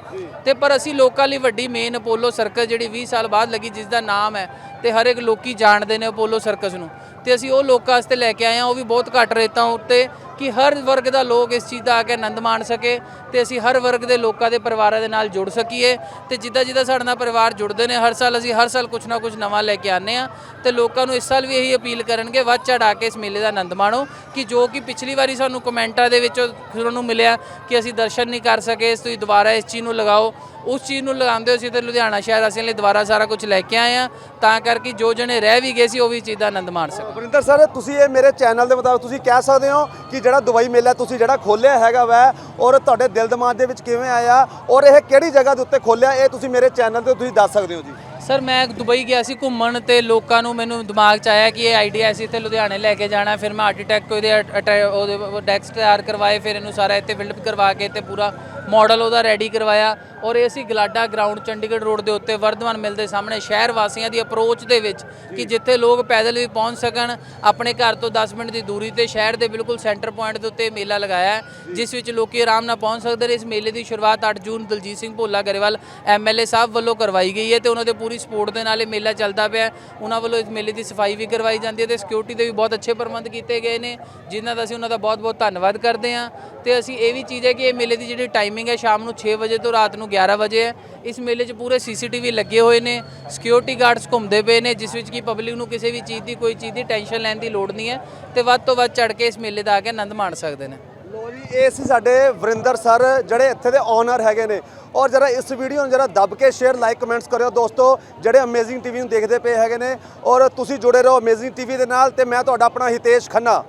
Speaker 2: ਤੇ ਪਰ ਅਸੀਂ ਲੋਕਾਂ ਲਈ ਵੱਡੀ ਮੇਨ ਅਪੋਲੋ ਸਰਕਸ ਜਿਹੜੀ 20 ਸਾਲ ਬਾਅਦ ਲੱਗੀ ਜਿਸ ਦਾ ਨਾਮ ਹੈ ਤੇ ਹਰ ਇੱਕ ਲੋਕੀ ਜਾਣਦੇ ਨੇ ਅਪੋਲੋ ਸਰਕਸ ਨੂੰ। ਤੇ ਅਸੀਂ ਉਹ ਲੋਕਾਂ ਵਾਸਤੇ ਲੈ ਕੇ ਆਏ ਹਾਂ, ਉਹ ਵੀ ਬਹੁਤ ਘੱਟ ਰੇਟਾਂ ਉੱਤੇ ਕਿ ਹਰ ਵਰਗ ਦਾ ਲੋਕ ਇਸ ਚੀਜ਼ ਦਾ ਆ ਕੇ ਆਨੰਦ ਮਾਣ ਸਕੇ ਤੇ ਅਸੀਂ ਹਰ ਵਰਗ ਦੇ ਲੋਕਾਂ ਦੇ ਪਰਿਵਾਰਾਂ ਦੇ ਨਾਲ ਜੁੜ ਸਕੀਏ ਤੇ ਜਿੱਦਾਂ ਜਿੱਦਾਂ ਸਾਡੇ ਨਾਲ ਪਰਿਵਾਰ ਜੁੜਦੇ ਨੇ, ਹਰ ਸਾਲ ਅਸੀਂ ਹਰ ਸਾਲ ਕੁਝ ਨਾ ਕੁਝ ਨਵਾਂ ਲੈ ਕੇ ਆਨੇ ਆ ਤੇ ਲੋਕਾਂ ਨੂੰ ਇਸ ਸਾਲ ਵੀ ਇਹੀ ਅਪੀਲ ਕਰਨਗੇ, ਵੱਧ ਚੜਾ ਕੇ ਇਸ ਮੇਲੇ ਦਾ ਆਨੰਦ ਮਾਣੋ ਕਿ ਜੋ ਕਿ ਪਿਛਲੀ ਵਾਰੀ ਸਾਨੂੰ ਕਮੈਂਟਾਂ ਦੇ ਵਿੱਚ ਸੁਣਨ ਨੂੰ ਮਿਲਿਆ ਕਿ ਅਸੀਂ ਦਰਸ਼ਨ ਨਹੀਂ ਕਰ ਸਕੇ, ਤੁਸੀਂ ਦੁਬਾਰਾ ਇਸ ਚੀਜ਼ ਨੂੰ ਲਗਾਓ ਉਸ ਚੀਜ਼ ਨੂੰ ਲਗਾਉਂਦੇ ਹੋ ਅਸੀਂ ਤੇ ਲੁਧਿਆਣਾ ਸ਼ਹਿਰ ਅਸੀਂ ਲਈ ਦੁਬਾਰਾ ਸਾਰਾ ਕੁਝ ਲੈ ਕੇ ਆਏ ਆ ਤਾਂ ਕਰਕੇ ਜੋ ਜਣੇ ਰਹਿ ਵੀ ਗਏ ਸੀ ਉਹ ਵੀ ਚੀਜ਼ ਦਾ ਆਨੰਦ ਮਾਣ ਸਕਣ
Speaker 6: ਵਰਿੰਦਰ ਸਰ ਤੁਸੀਂ ਇਹ ਮੇਰੇ ਚੈਨਲ ਦੇ ਮੁਤਾਬਕ ਤੁਸੀਂ ਕਹਿ ਸਕਦੇ ਹੋ ਕਿ ਜਿਹੜਾ ਦੁਬਈ ਮੇਲਾ ਤੁਸੀਂ ਜਿਹੜਾ ਖੋਲਿਆ ਹੈਗਾ ਵੈ ਔਰ ਤੁਹਾਡੇ ਦਿਲ ਦਿਮਾਗ ਦੇ ਵਿੱਚ ਕਿਵੇਂ ਆਇਆ ਔਰ ਇਹ ਕਿਹੜੀ ਜਗ੍ਹਾ ਦੇ ਉੱਤੇ ਖੋਲਿਆ ਇਹ ਤੁਸੀਂ ਮੇਰੇ ਚੈਨਲ ਤੇ ਤੁਸੀਂ ਦੱਸ ਸਕਦੇ ਹੋ ਜੀ।
Speaker 2: ਸਰ ਮੈਂ ਦੁਬਈ ਗਿਆ ਸੀ ਘੁੰਮਣ ਤੇ ਲੋਕਾਂ ਨੂੰ ਮੈਨੂੰ ਦਿਮਾਗ 'ਚ ਆਇਆ ਕਿ ਇਹ ਆਈਡੀਆ ਅਸੀਂ ਇੱਥੇ ਲੁਧਿਆਣੇ ਲੈ ਕੇ ਜਾਣਾ ਫਿਰ ਮੈਂ ਆਰਕੀਟੈਕਟ ਉਹਦੇ ਡੈਕਸ ਤਿਆਰ ਕਰਵਾਏ ਫਿਰ ਇਹਨੂੰ ਸਾਰਾ ਇੱਥੇ ਬਿਲਡ ਕਰਵਾ ਕੇ ਤੇ ਪੂਰਾ ਮਾਡਲ ਉਹਦਾ ਰੈਡੀ ਕਰਵਾਇਆ ਔਰ ਇਹ ਅਸੀਂ ਗਲਾਡਾ ਗਰਾਊਂਡ ਚੰਡੀਗੜ੍ਹ ਰੋਡ ਦੇ ਉੱਤੇ ਵਰਧਮਾਨ ਮਿਲ ਦੇ ਸਾਹਮਣੇ ਸ਼ਹਿਰ ਵਾਸੀਆਂ ਦੀ ਅਪਰੋਚ ਦੇ ਵਿੱਚ ਕਿ ਜਿੱਥੇ ਲੋਕ ਪੈਦਲ ਵੀ ਪਹੁੰਚ ਸਕਣ ਆਪਣੇ ਘਰ ਤੋਂ 10 ਮਿੰਟ ਦੀ ਦੂਰੀ ਤੇ ਸ਼ਹਿਰ ਦੇ ਬਿਲਕੁਲ ਸੈਂਟਰ ਪੁਆਇੰਟ ਦੇ ਉੱਤੇ ਮੇਲਾ ਲਗਾਇਆ ਜਿਸ ਵਿੱਚ ਲੋਕੀ ਆਰਾਮ ਨਾਲ ਪਹੁੰਚ ਸਕਦੇ ਨੇ। ਇਸ ਮੇਲੇ ਦੀ ਸ਼ੁਰੂਆਤ 8 ਜੂਨ ਦਲਜੀਤ ਸਿੰਘ ਭੋਲਾ ਗਰੇਵਾਲ ਐਮਐਲਏ ਸਾਹਿਬ ਵੱਲੋਂ ਕਰਵਾਈ ਗਈ ਹੈ ਤੇ ਉਹਨਾਂ ਦੇ ਪੂਰੀ ਸਪੋਰਟ ਦੇ ਨਾਲ ਇਹ ਮੇਲਾ ਚੱਲਦਾ ਪਿਆ। ਉਹਨਾਂ ਵੱਲੋਂ ਇਸ ਮੇਲੇ ਦੀ ਸਫ਼ਾਈ ਵੀ ਕਰਵਾਈ ਜਾਂਦੀ ਹੈ ਤੇ ਸਿਕਿਉਰਿਟੀ ਦੇ ਵੀ ਬਹੁਤ ਅੱਛੇ ਪ੍ਰਬੰਧ ਕੀਤੇ ਗਏ ਨੇ ਜਿਨ੍ਹਾਂ ਦਾ ਅਸੀਂ ਉਹਨਾਂ ਦਾ ਬਹੁਤ-ਬਹੁਤ ਧੰਨਵਾਦ ਕਰਦੇ ਹਾਂ। ਤੇ ਅਸੀਂ ਇਹ ਵੀ ਚੀਜ਼ ਹੈ ਕਿ ਇਹ ਮੇਲੇ ਦੀ ਜਿਹੜੀ ਟਾਈਮਿੰਗ ਹੈ, ਸ਼ਾਮ ਨੂੰ 6 ਵਜੇ ਤੋਂ ਰਾਤ ਨੂੰ 11 ਵਜੇ ਹੈ। ਇਸ ਮੇਲੇ 'ਚ ਪੂਰੇ ਸੀਸੀਟੀਵੀ ਲੱਗੇ ਹੋਏ ਨੇ ਸਿਕਿਉਰਿਟੀ ਗਾਰਡਸ ਘੁੰਮਦੇ ਪਏ ਨੇ, ਜਿਸ ਵਿੱਚ ਕਿ ਪਬਲਿਕ ਨੂੰ ਕਿਸੇ ਵੀ ਚੀਜ਼ ਦੀ, ਕੋਈ ਚੀਜ਼ ਦੀ ਟੈਨਸ਼ਨ ਲੈਣ ਦੀ ਲੋੜ ਨਹੀਂ ਹੈ ਤੇ ਵੱਧ ਤੋਂ ਵੱਧ ਚੜ ਕੇ ਇਸ ਮੇਲੇ ਦਾ ਆ ਕੇ ਆਨੰਦ ਮਾਣ ਸਕਦੇ ਨੇ।
Speaker 6: ਲੋ ਜੀ, ਇਹ ਸੀ ਸਾਡੇ ਵਰਿੰਦਰ ਸਰ, ਜਿਹੜੇ ਇੱਥੇ ਦੇ ਓਨਰ ਹੈਗੇ ਨੇ। ਔਰ ਜਰਾ ਇਸ ਵੀਡੀਓ ਨੂੰ ਜਰਾ ਦੱਬ ਕੇ ਸ਼ੇਅਰ ਲਾਈਕ ਕਮੈਂਟਸ ਕਰਿਓ ਦੋਸਤੋ, ਜਿਹੜੇ ਅਮੇਜ਼ਿੰਗ ਟੀਵੀ ਨੂੰ ਦੇਖਦੇ ਪਏ ਹੈਗੇ ਨੇ। ਔਰ ਤੁਸੀਂ ਜੁੜੇ ਰਹੋ ਅਮੇਜ਼ਿੰਗ ਟੀਵੀ ਦੇ ਨਾਲ ਤੇ ਮੈਂ ਤੁਹਾਡਾ ਆਪਣਾ ਹਿਤੇਸ਼ ਖੰਨਾ।